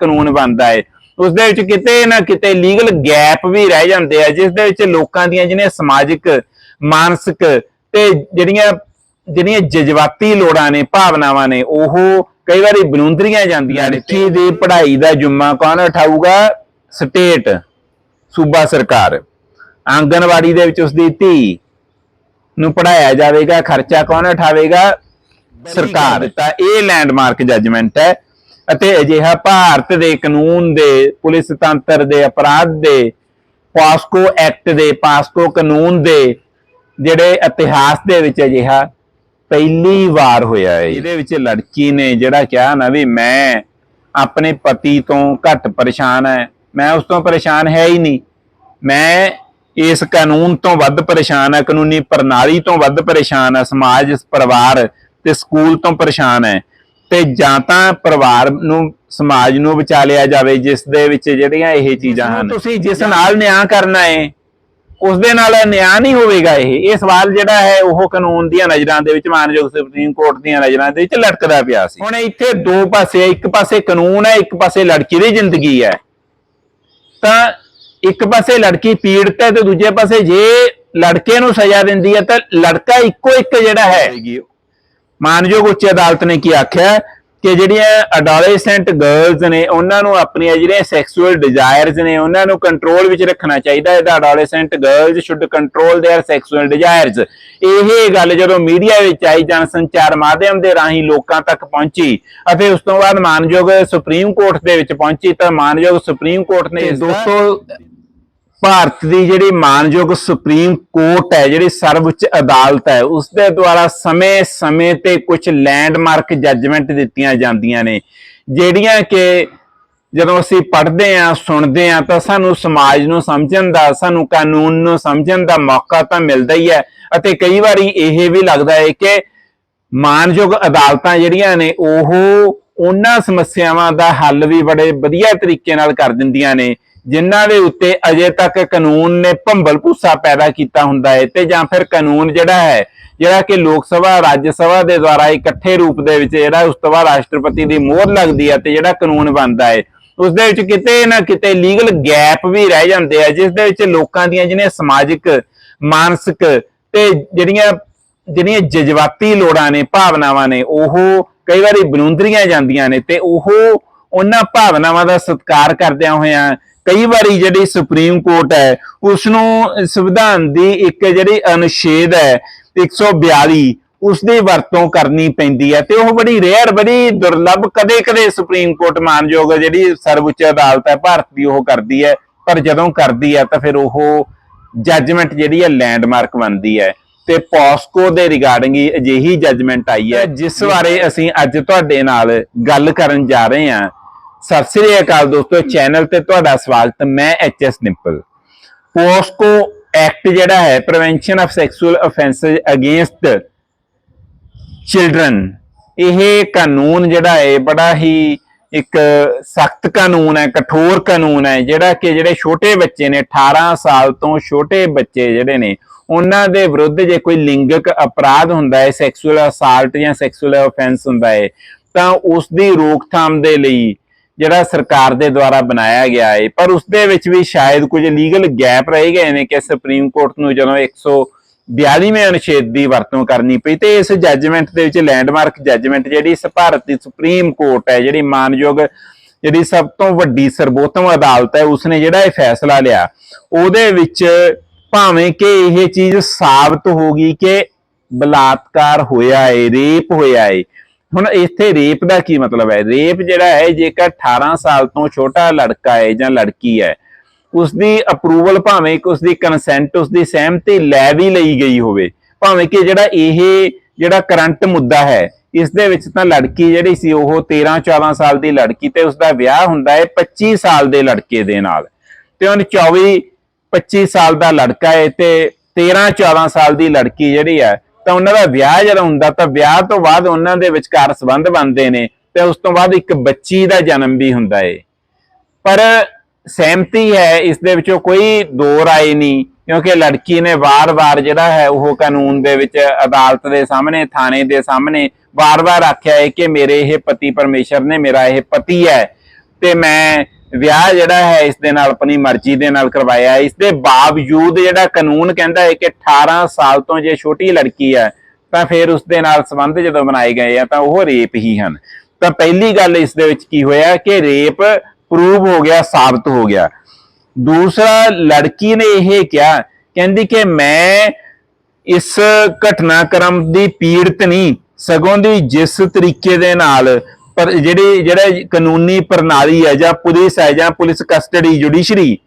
ਕਾਨੂੰਨ ਬਣਦਾ ਹੈ ਉਸ ਦੇ ਵਿੱਚ ਕਿਤੇ ਨਾ ਕਿਤੇ ਲੀਗਲ ਗੈਪ ਵੀ ਰਹਿ ਜਾਂਦੇ ਆ ਜਿਸ ਦੇ ਵਿੱਚ ਲੋਕਾਂ ਦੀਆਂ ਜਿਹੜੀਆਂ ਸਮਾਜਿਕ ਮਾਨਸਿਕ ਤੇ ਜਿਹੜੀਆਂ ਜਿਹੜੀਆਂ ਜਜ਼ਬਾਤੀ ਲੋੜਾਂ ਨੇ ਭਾਵਨਾਵਾਂ ਨੇ ਉਹ ਕਈ ਵਾਰੀ ਬਲੁੰਦਰੀਆਂ ਜਾਂਦੀਆਂ ਨੇ। ਕੀ ਦੀ ਪੜ੍ਹਾਈ ਦਾ ਜੁੰਮਾ ਕੌਣ ਉਠਾਊਗਾ? ਸਟੇਟ ਸੂਬਾ ਸਰਕਾਰ। ਆਂਗਨਵਾੜੀ ਦੇ ਵਿੱਚ ਉਸ ਦੀ ਧੀ ਨੂੰ ਪੜਾਇਆ ਜਾਵੇਗਾ ਖਰਚਾ ਕੌਣ ਉਠਾਵੇਗਾ? ਸਰਕਾਰ। ਤਾਂ ਇਹ ਲੈਂਡਮਾਰਕ ਜੱਜਮੈਂਟ ਹੈ। ਅਤੇ ਅਜਿਹਾ ਭਾਰਤ ਦੇ ਕਾਨੂੰਨ ਦੇ, ਪੁਲਿਸ ਤੰਤਰ ਦੇ ਅਪਰਾਧ ਦੇ, ਪਾਸਕੋ ਐਕਟ ਦੇ, ਪਾਸਕੋ ਕਾਨੂੰਨ ਦੇ ਜਿਹੜੇ ਇਤਿਹਾਸ ਦੇ ਵਿੱਚ ਅਜਿਹਾ ਪਹਿਲੀ ਵਾਰ ਹੋਇਆ ਹੈ। ਇਹਦੇ ਵਿੱਚ ਲੜਕੀ ਨੇ ਜਿਹੜਾ ਕਿਹਾ ਨਾ ਵੀ ਮੈਂ ਆਪਣੇ ਪਤੀ ਤੋਂ ਘੱਟ ਪਰੇਸ਼ਾਨ ਹੈ। ਮੈਂ ਉਸ ਤੋਂ ਪਰੇਸ਼ਾਨ ਹੈ ਹੀ ਨਹੀਂ। ਮੈਂ ਇਸ ਕਾਨੂੰਨ ਤੋਂ ਵੱਧ ਪਰੇਸ਼ਾਨ ਹੈ, ਕਾਨੂੰਨੀ ਪ੍ਰਣਾਲੀ ਤੋਂ ਵੱਧ ਪਰੇਸ਼ਾਨ ਹੈ, ਸਮਾਜ, ਪਰਿਵਾਰ ਤੇ ਸਕੂਲ ਤੋਂ ਪਰੇਸ਼ਾਨ ਹੈ। ਤੇ ਜਾਂ ਤਾਂ ਪਰਿਵਾਰ ਨੂੰ ਸਮਾਜ ਨੂੰ ਬਚਾ ਲਿਆ ਜਾਵੇ ਜਿਸ ਦੇ ਵਿੱਚ ਜਿਹੜੀਆਂ ਇਹ ਚੀਜ਼ਾਂ ਹਨ। ਤੁਸੀਂ ਜਿਸ ਨਾਲ ਨਿਆਂ ਕਰਨਾ ਹੈ ਉਸ ਦੇ ਨਾਲ ਨਿਆਂ ਨਹੀਂ ਹੋਵੇਗਾ ਇਹ। ਇਹ ਸਵਾਲ ਜਿਹੜਾ ਹੈ ਉਹ ਕਾਨੂੰਨ ਦੀਆਂ ਨਜ਼ਰਾਂ ਦੇ ਵਿੱਚ ਮਾਨਯੋਗ ਸੁਪਰੀਮ ਕੋਰਟ ਦੀਆਂ ਨਜ਼ਰਾਂ ਦੇ ਵਿੱਚ ਲਟਕਦਾ ਪਿਆ ਸੀ। ਹੁਣ ਇੱਥੇ ਦੋ ਪਾਸੇ ਆ, ਇੱਕ ਪਾਸੇ ਕਾਨੂੰਨ ਹੈ ਇੱਕ ਪਾਸੇ ਲੜਕੀ ਦੀ ਜ਼ਿੰਦਗੀ ਹੈ ਤਾਂ ਇੱਕ ਪਾਸੇ ਲੜਕੀ ਪੀੜਤ ਹੈ ਤੇ ਦੂਜੇ ਪਾਸੇ ਜੇ ਲੜਕੇ ਨੂੰ ਸਜ਼ਾ ਦਿੰਦੀ ਹੈ ਤਾਂ ਲੜਕਾ ਇੱਕੋ ਇੱਕ ਜਿਹੜਾ ਹੈ। ਮਾਨਯੋਗ ਉੱਚ ਅਦਾਲਤ ਨੇ ਕੀ ਆਖਿਆ ਕਿ ਜਿਹੜੀਆਂ ਅਡੋਲੈਸੈਂਟ ਗਰਲਸ ਨੇ ਉਹਨਾਂ ਨੂੰ ਆਪਣੀਆਂ ਜਿਹੜੀਆਂ ਸੈਕਸੁਅਲ ਡਿਜ਼ਾਇਰਸ ਨੇ ਉਹਨਾਂ ਨੂੰ ਕੰਟਰੋਲ ਵਿੱਚ ਰੱਖਣਾ ਚਾਹੀਦਾ ਹੈ ਦਾ adolescent girls should control their sexual desires ਇਹ ਗੱਲ ਜਦੋਂ ਮੀਡੀਆ ਵਿੱਚ ਆਈ ਜਨ ਸੰਚਾਰ ਮਾਧਿਅਮ ਦੇ ਰਾਹੀਂ ਲੋਕਾਂ ਤੱਕ ਪਹੁੰਚੀ ਅਤੇ ਉਸ ਤੋਂ ਬਾਅਦ ਮਾਨਯੋਗ ਸੁਪਰੀਮ ਕੋਰਟ ਦੇ ਵਿੱਚ ਪਹੁੰਚੀ ਤਾਂ ਮਾਨਯੋਗ ਸੁਪਰੀਮ ਕੋਰਟ ਨੇ ਦੋਸਤੋ ਭਾਰਤ ਦੀ ਜਿਹੜੀ ਮਾਨਯੋਗ ਸੁਪਰੀਮ ਕੋਰਟ ਹੈ, ਜਿਹੜੀ ਸਰਵਉੱਚ ਅਦਾਲਤ ਹੈ ਉਸ ਦੇ ਦੁਆਰਾ ਸਮੇਂ-ਸਮੇਂ ਤੇ ਕੁਝ ਲੈਂਡਮਾਰਕ ਜੱਜਮੈਂਟ ਦਿੱਤੀਆਂ ਜਾਂਦੀਆਂ ਨੇ, ਜਿਹੜੀਆਂ ਕਿ ਜਦੋਂ ਅਸੀਂ ਪੜ੍ਹਦੇ ਆਂ ਸੁਣਦੇ ਆਂ ਤਾਂ ਸਾਨੂੰ ਸਮਾਜ ਨੂੰ ਸਮਝਣ ਦਾ, ਸਾਨੂੰ ਕਾਨੂੰਨ ਨੂੰ ਸਮਝਣ ਦਾ ਮੌਕਾ ਤਾਂ ਮਿਲਦਾ ਹੀ ਹੈ ਅਤੇ ਕਈ ਵਾਰੀ ਇਹ ਵੀ ਲੱਗਦਾ ਹੈ ਕਿ ਮਾਨਯੋਗ ਅਦਾਲਤਾਂ ਜਿਹੜੀਆਂ ਨੇ, ਉਹ ਉਹਨਾਂ ਸਮੱਸਿਆਵਾਂ ਦਾ ਹੱਲ ਵੀ ਬੜੇ ਵਧੀਆ ਤਰੀਕੇ ਨਾਲ ਕਰ ਦਿੰਦੀਆਂ ਨੇ। ਜਿਨ੍ਹਾਂ ਦੇ ਉੱਤੇ ਅਜੇ ਤੱਕ ਕਾਨੂੰਨ ਨੇ ਭੰਬਲ ਭੂਸਾ ਪੈਦਾ ਕੀਤਾ ਹੁੰਦਾ ਹੈ ਤੇ ਜਾਂ ਫਿਰ ਕਾਨੂੰਨ ਜਿਹੜਾ ਹੈ, ਜਿਹੜਾ ਕਿ ਲੋਕ ਸਭਾ, ਰਾਜ ਸਭਾ ਦੇ ਦੁਆਰਾ ਇਕੱਠੇ ਰੂਪ ਦੇ ਵਿੱਚ ਜਿਹੜਾ ਉਸ ਤੋਂ ਬਾਅਦ ਰਾਸ਼ਟਰਪਤੀ ਦੀ ਮੋਹਰ ਲੱਗਦੀ ਹੈ ਤੇ ਜਿਹੜਾ ਕਾਨੂੰਨ ਬਣਦਾ ਹੈ, ਉਸ ਦੇ ਵਿੱਚ ਕਿਤੇ ਨਾ ਕਿਤੇ ਲੀਗਲ ਗੈਪ ਵੀ ਰਹਿ ਜਾਂਦੇ ਆ, ਜਿਸ ਦੇ ਵਿੱਚ ਲੋਕਾਂ ਦੀਆਂ ਜਿਹੜੀਆਂ ਸਮਾਜਿਕ, ਮਾਨਸਿਕ ਤੇ ਜਿਹੜੀਆਂ ਜਿਹੜੀਆਂ ਜਜ਼ਬਾਤੀ ਲੋੜਾਂ ਨੇ, ਭਾਵਨਾਵਾਂ ਨੇ, ਉਹ ਕਈ ਵਾਰੀ ਬਲੁੰਦਰੀਆਂ ਜਾਂਦੀਆਂ ਨੇ ਤੇ ਉਹ ਉਹਨਾਂ ਭਾਵਨਾਵਾਂ ਦਾ ਸਤਿਕਾਰ ਕਰਦਿਆਂ ਹੋਇਆਂ ਕਈ ਵਾਰੀ ਜਿਹੜੀ ਸੁਪਰੀਮ ਕੋਰਟ ਹੈ ਉਸ ਨੂੰ ਸੰਵਿਧਾਨ ਦੀ ਇੱਕ ਜਿਹੜੀ ਅਨੁਛੇਦ ਹੈ 142 ਉਸ ਦੀ ਵਰਤੋਂ ਕਰਨੀ ਪੈਂਦੀ ਹੈ ਤੇ ਉਹ ਬੜੀ ਰੇਅਰ ਬੜੀ ਦੁਰਲੱਭ ਕਦੇ-ਕਦੇ ਸੁਪਰੀਮ ਕੋਰਟ ਮਾਨਯੋਗ ਜਿਹੜੀ ਸਰਵਉੱਚ ਅਦਾਲਤ ਹੈ ਭਾਰਤ ਦੀ ਉਹ ਕਰਦੀ ਹੈ ਪਰ ਜਦੋਂ ਕਰਦੀ ਹੈ ਤਾਂ ਫਿਰ ਉਹ ਜੱਜਮੈਂਟ ਜਿਹੜੀ ਹੈ ਲੈਂਡਮਾਰਕ ਬਣਦੀ ਹੈ ਤੇ ਪੋਸਕੋ ਦੇ ਰਿਗਾਰਡਿੰਗ ਹੀ ਅਜਿਹੀ ਜੱਜਮੈਂਟ ਆਈ ਹੈ ਜਿਸ ਬਾਰੇ ਅਸੀਂ ਅੱਜ ਤੁਹਾਡੇ ਨਾਲ ਗੱਲ ਕਰਨ ਜਾ ਰਹੇ ਹਾਂ। ਸਤਿ ਸ੍ਰੀ ਅਕਾਲ ਦੋਸਤੋ ਚੈਨਲ ਤੇ ਤੁਹਾਡਾ ਸਵਾਗਤ ਮੈਂ ਐਚ ਐਸ ਨਿੰਪਲ ਪੋਸਕੋ ਐਕਟ ਜਿਹੜਾ ਹੈ prevention of sexual offences against children ਇਹ ਕਾਨੂੰਨ ਜਿਹੜਾ ਹੈ, ਬੜਾ ਹੀ ਇੱਕ ਸਖਤ ਕਾਨੂੰਨ ਹੈ, ਕਠੋਰ ਕਾਨੂੰਨ ਹੈ, ਜਿਹੜਾ ਕਿ ਜਿਹੜੇ ਛੋਟੇ ਬੱਚੇ ਨੇ 18 ਸਾਲ ਤੋਂ ਛੋਟੇ ਬੱਚੇ ਜਿਹੜੇ ਨੇ, ਉਹਨਾਂ ਦੇ ਵਿਰੁੱਧ ਜੇ ਕੋਈ ਲਿੰਗਕ ਅਪਰਾਧ ਹੁੰਦਾ ਹੈ ਸੈਕਸੁਅਲ ਅਸਾਲਟ ਜਾਂ ਸੈਕਸੂਅਲ ਅਫੈਂਸ ਹੁੰਦਾ ਹੈ, ਤਾਂ ਉਸ ਦੀ ਰੋਕਥਾਮ ਦੇ ਲਈ ਜਿਹੜਾ ਸਰਕਾਰ ਦੇ ਦੁਆਰਾ ਬਣਾਇਆ ਗਿਆ ਹੈ ਪਰ ਉਸ ਦੇ ਵਿੱਚ ਵੀ ਸ਼ਾਇਦ ਕੁਝ ਲੀਗਲ ਗੈਪ ਰਹਿ ਗਏ ਨੇ ਕਿ ਸੁਪਰੀਮ ਕੋਰਟ ਨੂੰ ਜਦੋਂ 142ਵੇਂ ਅਨੁਛੇਦ ਦੀ ਵਰਤੋਂ ਕਰਨੀ ਪਈ ਤੇ ਇਸ ਜੱਜਮੈਂਟ ਦੇ ਵਿੱਚ ਲੈਂਡਮਾਰਕ ਜੱਜਮੈਂਟ ਜਿਹੜੀ ਭਾਰਤ ਦੀ ਸੁਪਰੀਮ ਕੋਰਟ ਹੈ, ਜਿਹੜੀ ਮਾਨਯੋਗ ਜਿਹੜੀ ਸਭ ਤੋਂ ਵੱਡੀ ਸਰਬੋਤਮ ਅਦਾਲਤ ਹੈ, ਉਸਨੇ ਜਿਹੜਾ ਇਹ ਫੈਸਲਾ ਲਿਆ, ਉਹਦੇ ਵਿੱਚ ਭਾਵੇਂ ਕਿ ਇਹ ਚੀਜ਼ ਸਾਬਤ ਹੋ ਗਈ ਕਿ ਬਲਾਤਕਾਰ ਹੋਇਆ ਹੈ ਰੇਪ ਹੋਇਆ ਏ ਹੁਣ ਇੱਥੇ ਰੇਪ ਦਾ ਕੀ ਮਤਲਬ ਹੈ? ਰੇਪ ਜਿਹੜਾ ਹੈ, ਜੇਕਰ 18 ਸਾਲ ਤੋਂ ਛੋਟਾ ਲੜਕਾ ਹੈ ਜਾਂ ਲੜਕੀ ਹੈ ਉਸ ਦੀ ਅਪਰੂਵਲ ਭਾਵੇਂ ਕਿ ਉਸ ਦੀ ਕੰਸੈਂਟ ਉਸ ਦੀ ਸਹਿਮਤੀ ਲੈ ਵੀ ਲਈ ਗਈ ਹੋਵੇ, ਭਾਵੇਂ ਕਿ ਜਿਹੜਾ ਇਹ ਜਿਹੜਾ ਕਰੰਟ ਮੁੱਦਾ ਹੈ, ਇਸ ਦੇ ਵਿੱਚ ਤਾਂ ਲੜਕੀ ਜਿਹੜੀ ਸੀ, ਉਹ 13 14 ਸਾਲ ਦੀ ਲੜਕੀ ਤੇ ਉਸ ਦਾ ਵਿਆਹ ਹੁੰਦਾ ਹੈ 25 ਸਾਲ ਦੇ ਲੜਕੇ ਦੇ ਨਾਲ। ਤੇ ਹੁਣ 24 25 ਸਾਲ ਦਾ ਲੜਕਾ ਹੈ ਤੇ 13 14 ਸਾਲ ਦੀ ਲੜਕੀ ਜਿਹੜੀ ਹੈ ਤਾਂ ਉਹਨਾਂ ਦਾ ਵਿਆਹ ਜਦੋਂ ਹੁੰਦਾ ਤਾਂ ਵਿਆਹ ਤੋਂ ਬਾਅਦ ਉਹਨਾਂ ਦੇ ਵਿਚਕਾਰ ਸੰਬੰਧ ਬਣਦੇ ਨੇ ਤੇ ਉਸ ਤੋਂ ਬਾਅਦ ਇੱਕ ਬੱਚੀ ਦਾ ਜਨਮ ਵੀ ਹੁੰਦਾ ਹੈ ਪਰ ਸਹਿਮਤੀ ਹੈ, ਇਸ ਦੇ ਵਿੱਚੋਂ ਕੋਈ ਦੋ ਰਾਏ ਨਹੀਂ, ਕਿਉਂਕਿ ਲੜਕੀ ਨੇ ਵਾਰ-ਵਾਰ ਜਿਹੜਾ ਹੈ ਉਹ ਕਾਨੂੰਨ ਦੇ ਵਿੱਚ ਅਦਾਲਤ ਦੇ ਸਾਹਮਣੇ, ਥਾਣੇ ਦੇ ਸਾਹਮਣੇ ਵਾਰ-ਵਾਰ ਆਖਿਆ ਹੈ ਕਿ ਮੇਰੇ ਇਹ ਪਤੀ ਪਰਮੇਸ਼ਰ ਨੇ, ਮੇਰਾ ਇਹ ਪਤੀ ਹੈ ਤੇ ਮੈਂ ਵਿਆਹ ਜਿਹੜਾ ਹੈ ਇਸ ਦੇ ਨਾਲ, ਆਪਣੀ ਮਰਜ਼ੀ ਦੇ ਨਾਲ ਕਰਵਾਇਆ ਇਸ ਦੇ ਬਾਵਜੂਦ ਜਿਹੜਾ ਕਾਨੂੰਨ ਕਹਿੰਦਾ ਹੈ ਕਿ 18 ਸਾਲ ਤੋਂ ਜੇ ਛੋਟੀ ਲੜਕੀ ਹੈ, ਤਾਂ ਫਿਰ ਉਸ ਦੇ ਨਾਲ ਸੰਬੰਧ ਜਦੋਂ ਬਣਾਏ ਗਏ ਆ, ਤਾਂ ਉਹ ਰੇਪ ਹੀ ਹਨ। ਤਾਂ ਪਹਿਲੀ ਗੱਲ ਇਸ ਦੇ ਵਿੱਚ ਕੀ ਹੋਇਆ ਕਿ ਰੇਪ ਪ੍ਰੂਵ ਹੋ ਗਿਆ, ਸਾਬਤ ਹੋ ਗਿਆ। ਦੂਸਰਾ, ਲੜਕੀ ਨੇ ਇਹ ਕਿਹਾ, ਕਹਿੰਦੀ ਕਿ ਮੈਂ ਇਸ ਘਟਨਾਕ੍ਰਮ ਦੀ ਪੀੜਤ ਨਹੀਂ, ਸਗੋਂ ਦੀ ਜਿਸ ਤਰੀਕੇ ਦੇ ਨਾਲ ਪਰ ਜਿਹੜੀ ਜਿਹੜਾ ਕਾਨੂੰਨੀ ਪ੍ਰਣਾਲੀ ਹੈ ਜਾਂ ਪੁਲਿਸ ਹੈ ਜਾਂ ਪੁਲਿਸ ਕਸਟਡੀ ਜੁਡੀਸ਼ਰੀ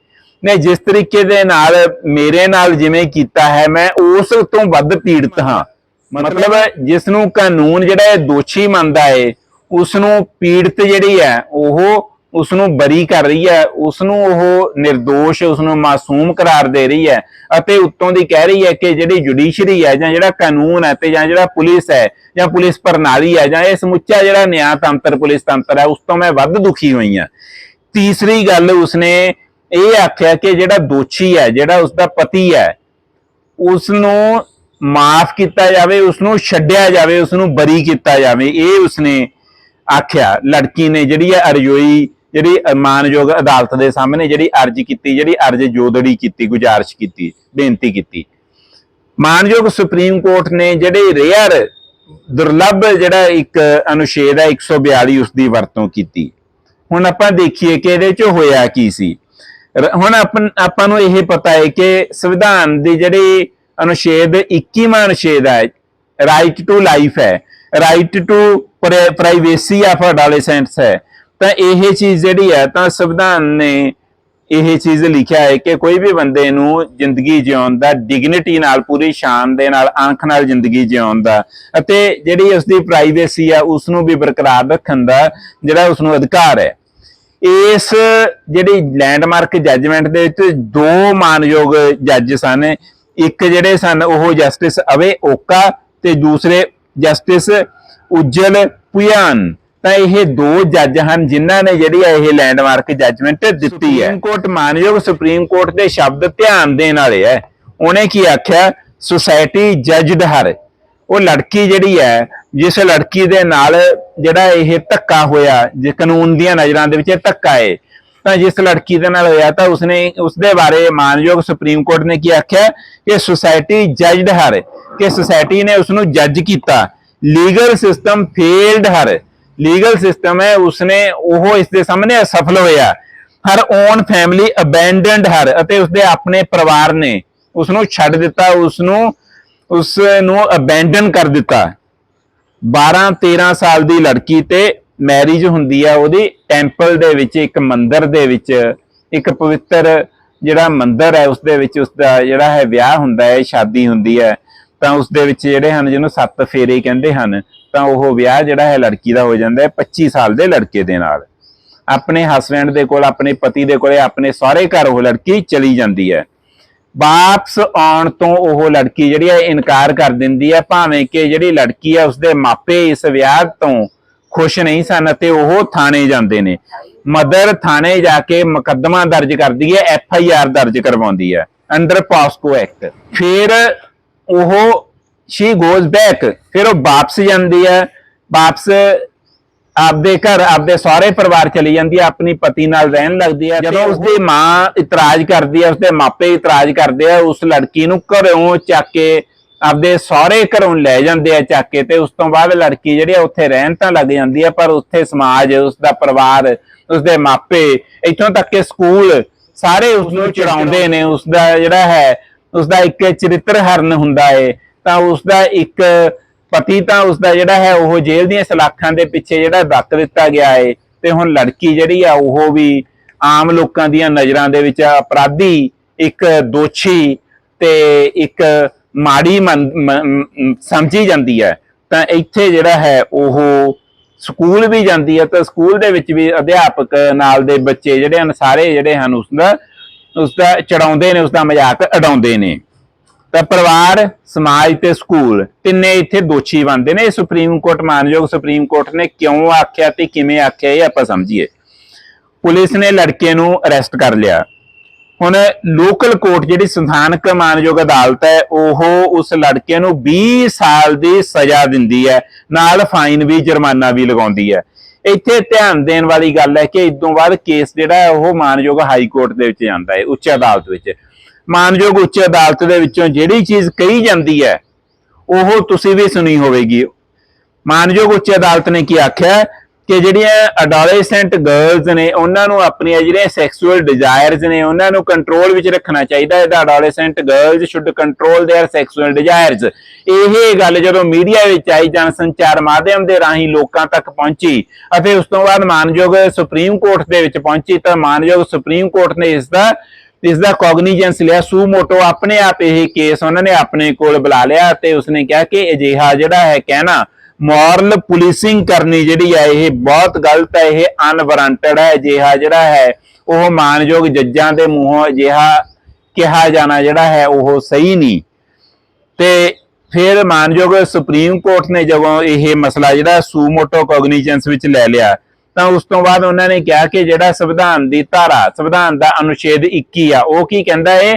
ਨੇ ਜਿਸ ਤਰੀਕੇ ਦੇ ਨਾਲ ਮੇਰੇ ਨਾਲ ਜਿਵੇਂ ਕੀਤਾ ਹੈ ਮੈਂ ਉਸ ਤੋਂ ਵੱਧ ਪੀੜਤ ਹਾਂ। ਮਤਲਬ ਜਿਸ ਨੂੰ ਕਾਨੂੰਨ ਜਿਹੜਾ ਦੋਸ਼ੀ ਮੰਨਦਾ ਹੈ ਉਸ ਨੂੰ ਪੀੜਤ ਜਿਹੜੀ ਹੈ ਉਹ ਉਸ ਨੂੰ ਬਰੀ ਕਰ ਰਹੀ ਹੈ ਉਸ ਨੂੰ ਉਹ નિર્ਦੋਸ਼ ਉਸ ਨੂੰ ਮਾਸੂਮ ਕਰਾਰ ਦੇ ਰਹੀ ਹੈ ਅਤੇ ਉੱਤੋਂ ਦੀ ਕਹਿ ਰਹੀ ਹੈ ਕਿ ਜਿਹੜੀ ਜੁਡੀਸ਼ਰੀ ਹੈ ਜਾਂ ਜਿਹੜਾ ਕਾਨੂੰਨ ਹੈ ਤੇ ਜਾਂ ਜਿਹੜਾ ਪੁਲਿਸ ਹੈ ਜਾਂ ਪੁਲਿਸ ਪ੍ਰਣਾਲੀ ਹੈ ਜਾਂ ਇਹ ਸਮੁੱਚਾ ਜਿਹੜਾ ਨਿਆਂ ਤੰਤਰ, ਪੁਲਿਸ ਤੰਤਰ ਹੈ, ਉਸ ਤੋਂ ਮੈਂ ਵੱਧ ਦੁਖੀ ਹੋਈ ਹਾਂ। ਤੀਸਰੀ ਗੱਲ ਉਸਨੇ ਇਹ ਆਖਿਆ ਕਿ ਜਿਹੜਾ ਦੋਸ਼ੀ ਹੈ, ਜਿਹੜਾ ਉਸਦਾ ਪਤੀ ਹੈ ਉਸ ਨੂੰ ਮਾਫ ਕੀਤਾ ਜਾਵੇ ਉਸ ਨੂੰ ਛੱਡਿਆ ਜਾਵੇ ਉਸ ਨੂੰ ਬਰੀ ਕੀਤਾ ਜਾਵੇ, ਇਹ ਉਸਨੇ ਆਖਿਆ। ਲੜਕੀ ਨੇ ਜਿਹੜੀ ਹੈ ਅਰਜ਼ੋਈ ਜਿਹੜੀ ਮਾਨਯੋਗ ਅਦਾਲਤ ਦੇ ਸਾਹਮਣੇ ਜਿਹੜੀ ਅਰਜ਼ੀ ਕੀਤੀ, ਜਿਹੜੀ ਅਰਜ਼ ਜੋਦੜੀ ਕੀਤੀ, ਗੁਜ਼ਾਰਿਸ਼ ਕੀਤੀ, ਬੇਨਤੀ ਕੀਤੀ। ਮਾਨਯੋਗ ਸੁਪਰੀਮ ਕੋਰਟ ਨੇ ਜਿਹੜੇ ਰੇਅਰ ਦੁਰਲੱਭ ਜਿਹੜਾ ਇੱਕ ਅਨੁਛੇਦ ਹੈ 142 ਉਸ ਦੀ ਵਰਤੋਂ ਕੀਤੀ। ਹੁਣ ਆਪਾਂ ਦੇਖੀਏ ਕਿ ਇਹਦੇ ਚ ਹੋਇਆ ਕੀ ਸੀ। ਹੁਣ ਆਪਾਂ ਨੂੰ ਇਹ ਪਤਾ ਹੈ ਕਿ ਸੰਵਿਧਾਨ ਦੀ ਜਿਹੜੀ ਅਨੁਛੇਦ 21ਵਾਂ ਅਨੁਛੇਦ ਹੈ ਰਾਈਟ ਟੂ ਲਾਈਫ ਹੈ। Right to privacy of adolescents ਹੈ। ਤਾਂ ਇਹ ਚੀਜ਼ ਜਿਹੜੀ ਹੈ ਤਾਂ ਸੰਵਿਧਾਨ ਨੇ ਇਹ ਚੀਜ਼ ਲਿਖਿਆ ਹੈ ਕਿ ਕੋਈ ਵੀ ਬੰਦੇ ਨੂੰ ਜ਼ਿੰਦਗੀ ਜਿਉਣ ਦਾ ਡਿਗਨਿਟੀ ਨਾਲ, ਪੂਰੀ ਸ਼ਾਨ ਦੇ ਨਾਲ, ਆਂਖ ਨਾਲ ਜ਼ਿੰਦਗੀ ਜਿਉਣ ਦਾ ਅਤੇ ਜਿਹੜੀ ਉਸ ਦੀ ਪ੍ਰਾਈਵੇਸੀ ਆ ਉਸ ਨੂੰ ਵੀ ਬਰਕਰਾਰ ਰੱਖਣ ਦਾ ਜਿਹੜਾ ਉਸ ਨੂੰ ਅਧਿਕਾਰ ਹੈ। ਇਸ ਜਿਹੜੀ ਲੈਂਡਮਾਰਕ ਜੱਜਮੈਂਟ ਦੇ ਵਿੱਚ ਦੋ ਮਾਨਯੋਗ ਜੱਜ ਸਨ। ਇੱਕ ਜਿਹੜੇ ਸਨ ਉਹ ਜਸਟਿਸ ਅਵੇ ਓਕਾ ਤੇ ਦੂਸਰੇ ਜਸਟਿਸ ਉਜਲ ਪੁਯਾਨ ਤਾਂ ਇਹ ਦੋ ਜੱਜ ਹਨ ਜਿਨ੍ਹਾਂ ਨੇ ਜਿਹੜੀ ਹੈ ਇਹ ਲੈਂਡਮਾਰਕ ਜੱਜਮੈਂਟ ਦਿੱਤੀ ਹੈ। ਸੁਪਰੀਮ ਕੋਰਟ ਮਾਨਯੋਗ ਸੁਪਰੀਮ ਕੋਰਟ ਦੇ ਸ਼ਬਦ ਧਿਆਨ ਦੇਣ ਵਾਲੇ ਹੈ। ਉਹਨੇ ਕੀ ਆਖਿਆ? ਸੁਸਾਇਟੀ ਜੱਜਡ ਹਰ ਉਹ ਲੜਕੀ ਜਿਹੜੀ ਹੈ, ਜਿਸ ਲੜਕੀ ਦੇ ਨਾਲ ਜਿਹੜਾ ਇਹ ਧੱਕਾ ਹੋਇਆ, ਜੇ ਕਾਨੂੰਨ ਦੀਆਂ ਨਜ਼ਰਾਂ ਦੇ ਵਿੱਚ ਇਹ ਧੱਕਾ ਹੈ, ਤਾਂ ਜਿਸ ਲੜਕੀ ਦੇ ਨਾਲ ਹੋਇਆ, ਤਾਂ ਉਸਨੇ, ਉਸਦੇ ਬਾਰੇ ਮਾਨਯੋਗ ਸੁਪਰੀਮ ਕੋਰਟ ਨੇ ਕੀ ਆਖਿਆ? ਕਿ ਸੁਸਾਇਟੀ ਜੱਜਡ ਹਰ ਕਿ ਸੁਸਾਇਟੀ ਨੇ ਉਸ ਨੂੰ ਜੱਜ ਕੀਤਾ। Legal system failed her legal system ਹੈ, ਉਸਨੇ ਉਹ ਇਸ ਦੇ ਸਾਹਮਣੇ ਅਸਫਲ ਹੋਇਆ her own family abandoned her ਅਤੇ ਉਸਦੇ ਆਪਣੇ ਪਰਿਵਾਰ ਨੇ ਉਸ ਨੂੰ ਛੱਡ ਦਿੱਤਾ ਉਸ ਨੂੰ ਉਸ ਨੂੰ ਅਬੈਂਡਨ ਕਰ ਦਿੱਤਾ। 12 13 ਸਾਲ ਦੀ ਲੜਕੀ ਤੇ ਮੈਰਿਜ ਹੁੰਦੀ ਆ, ਉਹਦੀ ਟੈਂਪਲ ਦੇ ਵਿੱਚ, ਇੱਕ ਮੰਦਿਰ ਦੇ ਵਿੱਚ, ਇੱਕ ਪਵਿੱਤਰ ਜਿਹੜਾ ਮੰਦਿਰ ਹੈ ਉਸ ਦੇ ਵਿੱਚ ਉਸ ਦਾ ਜਿਹੜਾ ਹੈ, ਵਿਆਹ ਹੁੰਦਾ ਹੈ, ਸ਼ਾਦੀ ਹੁੰਦੀ ਹੈ। ਤਾਂ ਉਸ ਦੇ ਵਿੱਚ ਜਿਹੜੇ ਹਨ, ਜਿਹਨੂੰ ਸੱਤ ਫੇਰੇ ਕਹਿੰਦੇ ਹਨ ਤਾਂ ਉਹ ਵਿਆਹ ਜਿਹੜਾ ਹੈ ਲੜਕੀ ਦਾ ਹੋ ਜਾਂਦਾ ਹੈ 25 ਸਾਲ ਦੇ ਲੜਕੇ ਦੇ ਨਾਲ। ਆਪਣੇ ਹਸਬੰਡ ਦੇ ਕੋਲ, ਆਪਣੇ ਪਤੀ ਦੇ ਕੋਲੇ, ਆਪਣੇ ਸਹੁਰੇ ਘਰ ਉਹ ਲੜਕੀ ਚਲੀ ਜਾਂਦੀ ਹੈ। ਵਾਪਸ ਆਉਣ ਤੋਂ ਉਹ ਲੜਕੀ ਜਿਹੜੀ ਹੈ ਇਨਕਾਰ ਕਰ ਦਿੰਦੀ ਹੈ, ਭਾਵੇਂ ਕਿ ਜਿਹੜੀ ਲੜਕੀ ਹੈ ਉਸਦੇ ਮਾਪੇ ਇਸ ਵਿਆਹ ਤੋਂ ਖੁਸ਼ ਨਹੀਂ ਸਨ ਅਤੇ ਉਹ ਥਾਣੇ ਜਾਂਦੇ ਨੇ। ਮਦਰ ਥਾਣੇ ਜਾ ਕੇ ਮੁਕੱਦਮਾ ਦਰਜ ਕਰਦੀ ਹੈ ਐਫ ਆਈ ਆਰ ਦਰਜ ਕਰਵਾਉਂਦੀ ਹੈ ਅੰਡਰ ਪਾਸਕੋ ਐਕਟ ਫਿਰ ਉਹ ਸ਼ੀ ਗੋਜ਼ ਬੈਕ ਫਿਰ ਉਹ ਵਾਪਸ ਜਾਂਦੀ ਹੈ ਵਾਪਸ ਆਪਦੇ ਘਰ ਆਪਦੇ ਸਾਰੇ ਪਰਿਵਾਰ ਚਲੀ ਜਾਂਦੀ ਹੈ ਆਪਣੀ ਪਤੀ ਨਾਲ ਰਹਿਣ ਲੱਗਦੀ ਹੈ। ਜਦੋਂ ਉਸਦੀ ਮਾਂ ਇਤਰਾਜ਼ ਕਰਦੀ ਹੈ ਉਸਦੇ ਮਾਪੇ ਇਤਰਾਜ਼ ਕਰਦੇ ਆ ਉਸ ਲੜਕੀ ਨੂੰ ਘਰੋਂ ਚੱਕ ਕੇ ਆਪਦੇ ਸਹੁਰੇ ਘਰੋਂ ਲੈ ਜਾਂਦੇ ਆ ਚੱਕ ਕੇ ਤੇ ਉਸ ਤੋਂ ਬਾਅਦ ਲੜਕੀ ਜਿਹੜੀ ਆ ਉੱਥੇ ਰਹਿਣ ਤਾਂ ਲੱਗ ਜਾਂਦੀ ਹੈ ਪਰ ਉੱਥੇ ਸਮਾਜ ਉਸਦਾ ਪਰਿਵਾਰ ਉਸਦੇ ਮਾਪੇ ਇੱਥੋਂ ਤੱਕ ਕਿ ਸਕੂਲ ਸਾਰੇ ਉਸ ਨੂੰ ਚੜਾਉਂਦੇ ਨੇ। ਉਸਦਾ ਜਿਹੜਾ ਹੈ ਉਸਦਾ ਇੱਕ ਚਰਿੱਤਰ ਹਰਨ ਹੁੰਦਾ ਏ। ਤਾਂ ਉਸਦਾ ਇੱਕ ਪਤੀ ਤਾਂ ਉਸਦਾ ਜਿਹੜਾ ਹੈ, ਉਹ ਜੇਲ੍ਹ ਦੀਆਂ ਸਲਾਖਾਂ ਦੇ ਪਿੱਛੇ ਜਿਹੜਾ ਰੱਖ ਦਿੱਤਾ ਗਿਆ ਹੈ ਤੇ ਹੁਣ ਲੜਕੀ ਜਿਹੜੀ ਆ, ਉਹ ਵੀ ਆਮ ਲੋਕਾਂ ਦੀਆਂ ਨਜ਼ਰਾਂ ਦੇ ਵਿੱਚ ਅਪਰਾਧੀ, ਇੱਕ ਦੋਸ਼ੀ ਤੇ ਇੱਕ ਮਾੜੀ ਮੰਨ- ਸਮਝੀ ਜਾਂਦੀ ਹੈ। ਤਾਂ ਇੱਥੇ ਜਿਹੜਾ ਹੈ, ਉਹ ਸਕੂਲ ਵੀ ਜਾਂਦੀ ਹੈ। ਤਾਂ ਸਕੂਲ ਦੇ ਵਿੱਚ ਵੀ ਅਧਿਆਪਕ ਨਾਲ ਦੇ ਬੱਚੇ ਜਿਹੜੇ ਹਨ, ਸਾਰੇ ਜਿਹੜੇ ਹਨ, ਉਸਦਾ ਉਸਦਾ ਚੜਾਉਂਦੇ ਨੇ, ਉਸਦਾ ਮਜ਼ਾਕ ਉਡਾਉਂਦੇ ਨੇ। ਤਾਂ ਪਰਿਵਾਰ, ਸਮਾਜ ਤੇ ਸਕੂਲ ਤਿੰਨੇ ਇੱਥੇ ਦੋਸ਼ੀ ਬਣਦੇ ਨੇ। ਇਹ ਸੁਪਰੀਮ ਕੋਰਟ ਮਾਨਯੋਗ ਸੁਪਰੀਮ ਕੋਰਟ ਨੇ ਕਿਉਂ ਆਖਿਆ ਤੇ ਕਿਵੇਂ ਆਖਿਆ ਇਹ ਆਪਾਂ ਸਮਝੀਏ। ਪੁਲਿਸ ਨੇ ਲੜਕੇ ਨੂੰ ਅਰੈਸਟ ਕਰ ਲਿਆ। ਹੁਣ ਲੋਕਲ ਕੋਰਟ ਜਿਹੜੀ ਸੰਥਾਨਕ ਮਾਨਯੋਗ ਅਦਾਲਤ ਹੈ, ਉਹ ਉਸ ਲੜਕੇ ਨੂੰ 20 ਸਾਲ ਦੀ ਸਜ਼ਾ ਦਿੰਦੀ ਹੈ। ਨਾਲ ਫਾਈਨ ਵੀ, ਜੁਰਮਾਨਾ ਵੀ ਲਗਾਉਂਦੀ ਹੈ। ਇੱਥੇ ਧਿਆਨ ਦੇਣ ਵਾਲੀ ਗੱਲ ਹੈ ਕਿ ਇਸ ਤੋਂ ਬਾਅਦ ਕੇਸ ਜਿਹੜਾ ਉਹ ਮਾਨਯੋਗ ਹਾਈ ਕੋਰਟ ਦੇ ਵਿੱਚ ਜਾਂਦਾ ਹੈ, ਉੱਚ ਅਦਾਲਤ ਵਿੱਚ। ਮਾਨਯੋਗ ਉੱਚ ਅਦਾਲਤ ਦੇ ਵਿੱਚੋਂ ਜਿਹੜੀ ਚੀਜ਼ ਕਹੀ ਜਾਂਦੀ ਹੈ ਉਹ ਤੁਸੀਂ ਵੀ ਸੁਣੀ ਹੋਵੇਗੀ ਮਾਨਯੋਗ ਉੱਚ ਅਦਾਲਤ ਨੇ ਕੀ ਆਖਿਆ ਕਿ ਜਿਹੜੀਆਂ ਅਡੋਲੈਸੈਂਟ ਗਰਲਸ ਨੇ ਉਹਨਾਂ ਨੂੰ ਆਪਣੀਆਂ ਜਿਹੜੀਆਂ ਸੈਕਸੁਅਲ ਡਿਜ਼ਾਇਰਸ ਨੇ ਉਹਨਾਂ ਨੂੰ ਕੰਟਰੋਲ ਵਿੱਚ ਰੱਖਣਾ ਚਾਹੀਦਾ ਹੈ ਦਾ adolescent girls should control their sexual desires ਇਹ ਗੱਲ ਜਦੋਂ ਮੀਡੀਆ ਵਿੱਚ ਆਈ ਜਨ ਸੰਚਾਰ ਮਾਧਿਅਮ ਦੇ ਰਾਹੀਂ ਲੋਕਾਂ ਤੱਕ ਪਹੁੰਚੀ ਅਤੇ ਉਸ ਤੋਂ ਬਾਅਦ ਮਾਨਯੋਗ ਸੁਪਰੀਮ ਕੋਰਟ ਦੇ ਵਿੱਚ ਪਹੁੰਚੀ ਤਾਂ ਮਾਨਯੋਗ ਸੁਪਰੀਮ ਕੋਰਟ ਨੇ ਇਸ ਦਾ ਇਸ ਦਾ ਕੋਗਨੀਜੈਂਸ ਲਿਆ, ਸੂਮੋਟੋ ਆਪਣੇ ਆਪ ਇਹ ਕੇਸ ਉਹਨਾਂ ਨੇ ਆਪਣੇ ਕੋਲ ਬੁਲਾ ਲਿਆ ਤੇ ਉਸਨੇ ਕਿਹਾ ਕਿ ਅਜਿਹਾ ਜਿਹੜਾ ਹੈ ਕਹਿਣਾ ਮੋਰਲ ਪੁਲਿਸਿੰਗ ਕਰਨੀ ਜਿਹੜੀ ਹੈ, ਇਹ ਬਹੁਤ ਗਲਤ ਹੈ, ਇਹ ਅਨਵਾਰੰਟਡ ਹੈ, ਅਜਿਹਾ ਜਿਹੜਾ ਹੈ, ਉਹ ਮਾਨਯੋਗ ਜੱਜਾਂ ਦੇ ਮੂੰਹੋਂ ਅਜਿਹਾ ਕਿਹਾ ਜਾਣਾ ਜਿਹੜਾ ਹੈ, ਉਹ ਸਹੀ ਨਹੀਂ। ਤੇ ਫਿਰ ਮਾਨਯੋਗ ਸੁਪਰੀਮ ਕੋਰਟ ਨੇ ਜਦੋਂ ਇਹ ਮਸਲਾ ਜਿਹੜਾ ਸੂਮੋਟੋ ਕੋਗਨੀਜੈਂਸ ਵਿੱਚ ਲੈ ਲਿਆ ਤਾਂ ਉਸ ਤੋਂ ਬਾਅਦ ਉਹਨਾਂ ਨੇ ਕਿਹਾ ਕਿ ਜਿਹੜਾ ਸੰਵਿਧਾਨ ਦੀ ਧਾਰਾ, ਸੰਵਿਧਾਨ ਦਾ ਅਨੁਛੇਦ 21 ਆ, ਉਹ ਕੀ ਕਹਿੰਦਾ ਹੈ